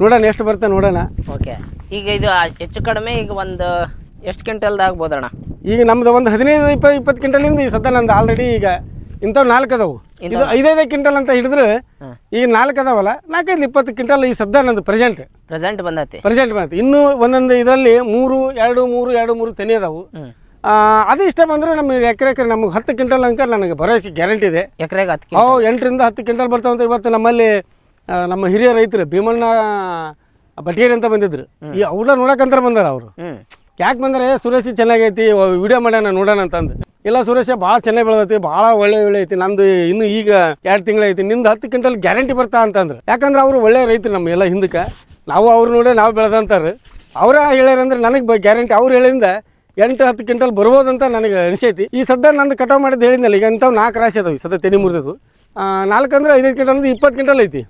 ನೋಡೋಣ ಎಷ್ಟು ಬರುತ್ತೆ ನೋಡೋಣ. ಓಕೆ ಈಗ ಇದು ಹೆಚ್ಚು ಕಡಿಮೆ ಈಗ ಒಂದು ಎಷ್ಟು ಕ್ವಿಂಟಲ್ದು ಆಗ್ಬೋದಣ್ಣ? ಈಗ ನಮ್ದು ಒಂದು ಹದಿನೈದು ಇಪ್ಪತ್ತು ಇಪ್ಪತ್ತು ಕ್ವಿಂಟಲಿಂದ ಈ ಸದ್ಯ ನಂದು ಆಲ್ರೆಡಿ ಈಗ ಇಂಥವು ನಾಲ್ಕು ಅದಾವು. ಇದು ಐದೈದು ಕ್ವಿಂಟಲ್ ಅಂತ ಹಿಡಿದ್ರೆ ಈಗ ನಾಲ್ಕು ಅದಾವಲ್ಲ ನಾಲ್ಕೈದು ಇಪ್ಪತ್ತು ಕ್ವಿಂಟಲ್ ಈ ಸದ್ಯ ನಂದು ಪ್ರೆಸೆಂಟ್ ಪ್ರೆಸೆಂಟ್ ಬಂದೈತಿ. ಪ್ರೆಸೆಂಟ್ ಬಂತು ಇನ್ನೂ ಒಂದೊಂದು ಇದರಲ್ಲಿ ಮೂರು ಎರಡು ಮೂರು ಎರಡು ಮೂರು ತೆನೆ ಅದಾವು. ಅದು ಇಷ್ಟ ಬಂದರೆ ನಮಗೆ ಎಕರೆ ಎಕರೆ ನಮಗೆ ಹತ್ತು ಕ್ವಿಂಟಲ್ ಅಂಕ ನನಗೆ ಭರವಸೆ ಗ್ಯಾರಂಟಿ ಇದೆ. ಎಕರೆಗೆ ಹತ್ತು ಅವು ಎಂಟರಿಂದ ಹತ್ತು ಕ್ವಿಂಟಲ್ ಬರ್ತಾವಂತ ಇವತ್ತು ನಮ್ಮಲ್ಲಿ ನಮ್ಮ ಹಿರಿಯ ರೈತರು ಭೀಮಣ್ಣ ಬಟೇರಿ ಅಂತ ಬಂದಿದ್ರು. ಈ ಅವ್ರ ನೋಡಕ್ಕಂತ ಬಂದಾರ ಅವರು. ಯಾಕೆ ಬಂದರೆ ಸುರೇಶ್ ಚೆನ್ನಾಗೈತಿ ವಿಡಿಯೋ ಮಾಡ್ಯಾನ ನೋಡೋಣ ಅಂತಂದು. ಇಲ್ಲ ಸುರೇಶ ಭಾಳ ಚೆನ್ನಾಗಿ ಬೆಳೆದೈತಿ ಭಾಳ ಒಳ್ಳೆ ಒಳ್ಳೆ ಐತಿ ನಮ್ದು ಇನ್ನು ಈಗ ಎರಡು ತಿಂಗಳೈತಿ ನಿಮ್ದು ಹತ್ತು ಕ್ವಿಂಟಲ್ ಗ್ಯಾರಂಟಿ ಬರ್ತಾ ಅಂತಂದ್ರೆ. ಯಾಕಂದ್ರೆ ಅವರು ಒಳ್ಳೆ ರೈತರು ನಮ್ಮ ಎಲ್ಲ ಹಿಂದಕ್ಕೆ. ನಾವು ಅವ್ರು ನೋಡೇ ನಾವು ಬೆಳೆದಂತಾರೆ ಅವರ ಹೇಳ್ಯಾರಂದ್ರೆ ನನಗೆ ಗ್ಯಾರಂಟಿ ಅವ್ರು ಹೇಳಿಂದ ಎಂಟು ಹತ್ತು ಕ್ವಿಂಟಲ್ ಬರ್ಬೋದಂತ ನನಗೆ ಅನಿಸೈತಿ. ಈ ಸದ್ಯ ನಂದು ಕಟಾವು ಮಾಡಿದ್ದು ಹೇಳಿದ್ನಲ್ಲ ಈಗ ಇಂಥವು ನಾಲ್ಕು ರಾಶಿ ಅದಾವೆ ಸದ್ಯ ತೆನಿ ಮುರಿದದು ನಾಲ್ಕು ಅಂದ್ರೆ ಐದೈದು ಕ್ವಿಂಟಲ್ ಅಂದ್ರೆ ಇಪ್ಪತ್ತು ಕ್ವಿಂಟಲ್ ಐತಿ.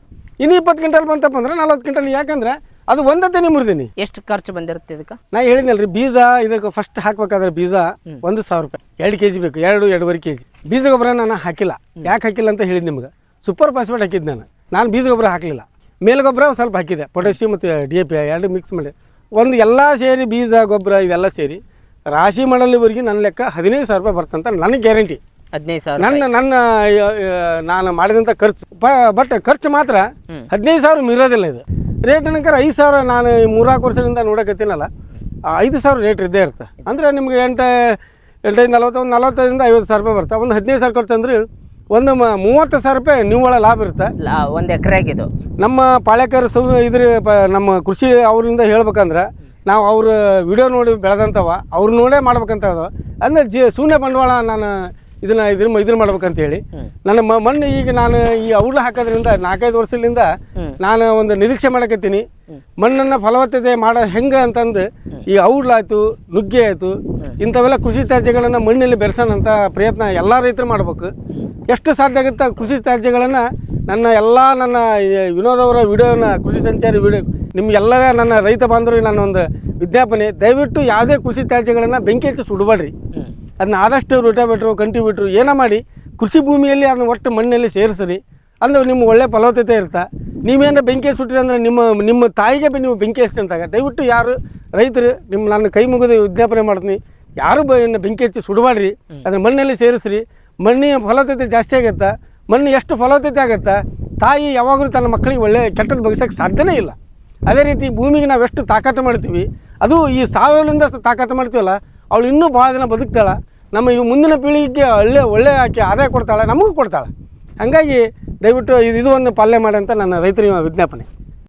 ಇನ್ನು ಇಪ್ಪತ್ತು ಕ್ವಿಂಟಲ್ ಬಂತಪ್ಪ ಅಂದ್ರೆ ನಲ್ವತ್ತು ಕ್ವಿಂಟಲ್. ಯಾಕಂದ್ರೆ ಅದು ಒಂದೇ ತೆನಿ ಮುರಿದೀನಿ. ಎಷ್ಟು ಖರ್ಚು ಬಂದಿರುತ್ತೆ ಇದಕ್ಕೆ? ನಾ ಹೇಳಿದ್ನಲ್ರಿ ಬೀಜ ಇದಕ್ಕೆ ಫಸ್ಟ್ ಹಾಕ್ಬೇಕಾದ್ರೆ ಬೀಜ ಒಂದು ಸಾವಿರ ರೂಪಾಯಿ. ಎರಡು ಕೆ ಜಿ ಬೇಕು ಎರಡು ಎರಡೂವರೆ ಕೆ ಜಿ ಬೀಜ ಗೊಬ್ಬರ ನಾನು ಹಾಕಿಲ್ಲ. ಯಾಕೆ ಹಾಕಿಲ್ಲ ಅಂತ ಹೇಳಿದ್ ನಿಮ್ಗೆ. ಸೂಪರ್ ಫಾಸ್ಫೇಟ್ ಹಾಕಿದ್ದು ನಾನು. ನಾನು ಬೀಜ ಗೊಬ್ಬರ ಹಾಕಲಿಲ್ಲ. ಮೇಲ್ಗೊಬ್ಬರ ಸ್ವಲ್ಪ ಹಾಕಿದೆ. ಪೊಟ್ಯಾಸಿಯಮ್ ಮತ್ತು ಡಿ ಎ ಪಿ ಎರಡು ಮಿಕ್ಸ್ ಮಾಡಿ. ಒಂದು ಎಲ್ಲ ಸೇರಿ ಬೀಜ ಗೊಬ್ಬರ ಇದೆಲ್ಲ ಸೇರಿ ರಾಶಿ ಮಾಡಲಿವರೆಗೆ ನನ್ನ ಲೆಕ್ಕ ಹದಿನೈದು ಸಾವಿರ ರೂಪಾಯಿ ಬರ್ತಂತ ನನಗೆ ಗ್ಯಾರಂಟಿ. ಹದಿನೈದು ಸಾವಿರ ನನ್ನ ನನ್ನ ನಾನು ಮಾಡಿದಂಥ ಖರ್ಚು. ಬಟ್ ಖರ್ಚು ಮಾತ್ರ. ಹದಿನೈದು ಸಾವಿರ ಮೀರೋದಿಲ್ಲ ಇದು. ರೇಟ್ ನನಗೆ ಐದು ಸಾವಿರ ನಾನು ಈ ಮೂರ್ನಾಲ್ಕು ವರ್ಷದಿಂದ ನೋಡಕತ್ತೀನಲ್ಲ ಐದು ಸಾವಿರ ರೇಟ್ ಇದ್ದೇ ಇರುತ್ತೆ. ಅಂದರೆ ನಿಮ್ಗೆ ಎಂಟು ಎಂಟೈದು ನಲ್ವತ್ತು ಒಂದು ನಲ್ವತ್ತೈದರಿಂದ ಐವತ್ತು ಸಾವಿರ ರೂಪಾಯಿ ಬರುತ್ತೆ. ಒಂದು ಹದಿನೈದು ಸಾವಿರ ಖರ್ಚು ಅಂದ್ರೆ ಒಂದು ಮೂವತ್ತು ಸಾವಿರ ರೂಪಾಯಿ ನಿವ್ವಳ ಲಾಭ ಇರುತ್ತೆ. ಒಂದು ಎಕರೆಗಿದು ನಮ್ಮ ಪಾಳ್ಯಕರ್ ಸೌ ಇದ್ರ ನಮ್ಮ ಕೃಷಿ ಅವರಿಂದ ಹೇಳ್ಬೇಕಂದ್ರೆ ನಾವು ಅವ್ರ ವಿಡಿಯೋ ನೋಡಿ ಬೆಳೆದಂಥವ ಅವ್ರು ನೋಡೇ ಮಾಡ್ಬೇಕಂತ ಅದಾವ ಅಂದರೆ ಜಿ ಶೂನ್ಯ ಬಂಡವಾಳ ನಾನು ಇದನ್ನು ಇದ್ರ ಇದನ್ನ ಮಾಡ್ಬೇಕಂತ ಹೇಳಿ. ನನ್ನ ಮ- ಮಣ್ಣು ಈಗ ನಾನು ಈ ಔಡ್ಲ ಹಾಕೋದ್ರಿಂದ ನಾಲ್ಕೈದು ವರ್ಷದಿಂದ ನಾನು ಒಂದು ನಿರೀಕ್ಷೆ ಮಾಡಕತ್ತೀನಿ. ಮಣ್ಣನ್ನು ಫಲವತ್ತತೆ ಮಾಡೋ ಹೆಂಗೆ ಅಂತಂದು ಈ ಔಡ್ಲಾಯ್ತು ನುಗ್ಗೆ ಆಯಿತು ಇಂಥವೆಲ್ಲ ಕೃಷಿ ತ್ಯಾಜ್ಯಗಳನ್ನು ಮಣ್ಣಲ್ಲಿ ಬೆರೆಸೋಣ ಅಂತ ಪ್ರಯತ್ನ ಎಲ್ಲ ರೈತರು ಮಾಡ್ಬೇಕು. ಎಷ್ಟು ಸಾಧ್ಯ ಆಗುತ್ತೆ ಕೃಷಿ ತ್ಯಾಜ್ಯಗಳನ್ನು ನನ್ನ ಎಲ್ಲ ನನ್ನ ವಿನೋದವರ ವಿನೋದ್ ಅವರ ವಿಡಿಯೋನ ಕೃಷಿ ಸಂಚಾರಿ ವಿಡಿಯೋ ನಿಮ್ಗೆಲ್ಲ ನನ್ನ ರೈತ ಬಾಂಧವರಿಗೆ ನನ್ನ ಒಂದು ವಿಜ್ಞಾಪನೆ ದಯವಿಟ್ಟು ಯಾವುದೇ ಕೃಷಿ ತ್ಯಾಜ್ಯಗಳನ್ನು ಬೆಂಕಿ ಹಚ್ಚಿ ಸುಡಬೇಡ್ರಿ. ಅದನ್ನ ಆದಷ್ಟು ರೋಟಾಬಿಟ್ರು ಕಂಟಿ ಬಿಟ್ರು ಏನೋ ಮಾಡಿ ಕೃಷಿ ಭೂಮಿಯಲ್ಲಿ ಅದನ್ನ ಒಟ್ಟು ಮಣ್ಣಲ್ಲಿ ಸೇರಿಸ್ರಿ. ಅಂದ್ರೆ ನಿಮ್ಗೆ ಒಳ್ಳೆ ಫಲವತ್ತತೆ ಇರ್ತಾ. ನೀವೇನಾರ ಬೆಂಕಿ ಸುಟ್ರಿ ಅಂದ್ರೆ ನಿಮ್ಮ ನಿಮ್ಮ ತಾಯಿಗೆ ಬಿ ನೀವು ಬೆಂಕಿ ಹಚ್ಚಿದಂತಾಗ ದಯವಿಟ್ಟು ಯಾರು ರೈತರು ನಿಮ್ಮ ನನ್ನ ಕೈ ಮುಗಿದು ವಿಜ್ಞಾಪನೆ ಮಾಡ್ತೀನಿ. ಯಾರು ಬ ಇನ್ನು ಬೆಂಕಿ ಹಚ್ಚಿ ಸುಡಬೇಡ್ರಿ ಅದನ್ನ ಮಣ್ಣಲ್ಲಿ ಸೇರಿಸ್ರಿ. ಮಣ್ಣಿನ ಫಲವತ್ತತೆ ಜಾಸ್ತಿ ಆಗುತ್ತಾ? ಮಣ್ಣು ಎಷ್ಟು ಫಲವತ್ತತೆ ಆಗುತ್ತಾ? ತಾಯಿ ಯಾವಾಗಲೂ ತನ್ನ ಮಕ್ಕಳಿಗೆ ಒಳ್ಳೆ ಕೆಟ್ಟದ್ದು ಬಗ್ಸೋಕ್ಕೆ ಸಾಧ್ಯನೇ ಇಲ್ಲ. ಅದೇ ರೀತಿ ಭೂಮಿಗೆ ನಾವು ಎಷ್ಟು ತಾಕತ್ತು ಮಾಡ್ತೀವಿ, ಅದು ಈ ಸಾವಯವದಿಂದ ಸ- ತಾಕತ್ತು ಮಾಡ್ತೀವಲ್ಲ, ಅವಳು ಇನ್ನೂ ಭಾಳ ದಿನ ಬದುಕ್ತಾಳೆ, ನಮ್ಮ ಈ ಮುಂದಿನ ಪೀಳಿಗೆಗೆ ಒಳ್ಳೆ ಒಳ್ಳೆ ಆಕೆ ಆದಾಯ ಕೊಡ್ತಾಳೆ, ನಮಗೂ ಕೊಡ್ತಾಳೆ. ಹಾಗಾಗಿ ದಯವಿಟ್ಟು ಇದು ಇದು ಒಂದು ಪಾಲನೆ ಮಾಡಿ ಅಂತ ನನ್ನ ರೈತರಿಗೆ ವಿಜ್ಞಾಪನೆ.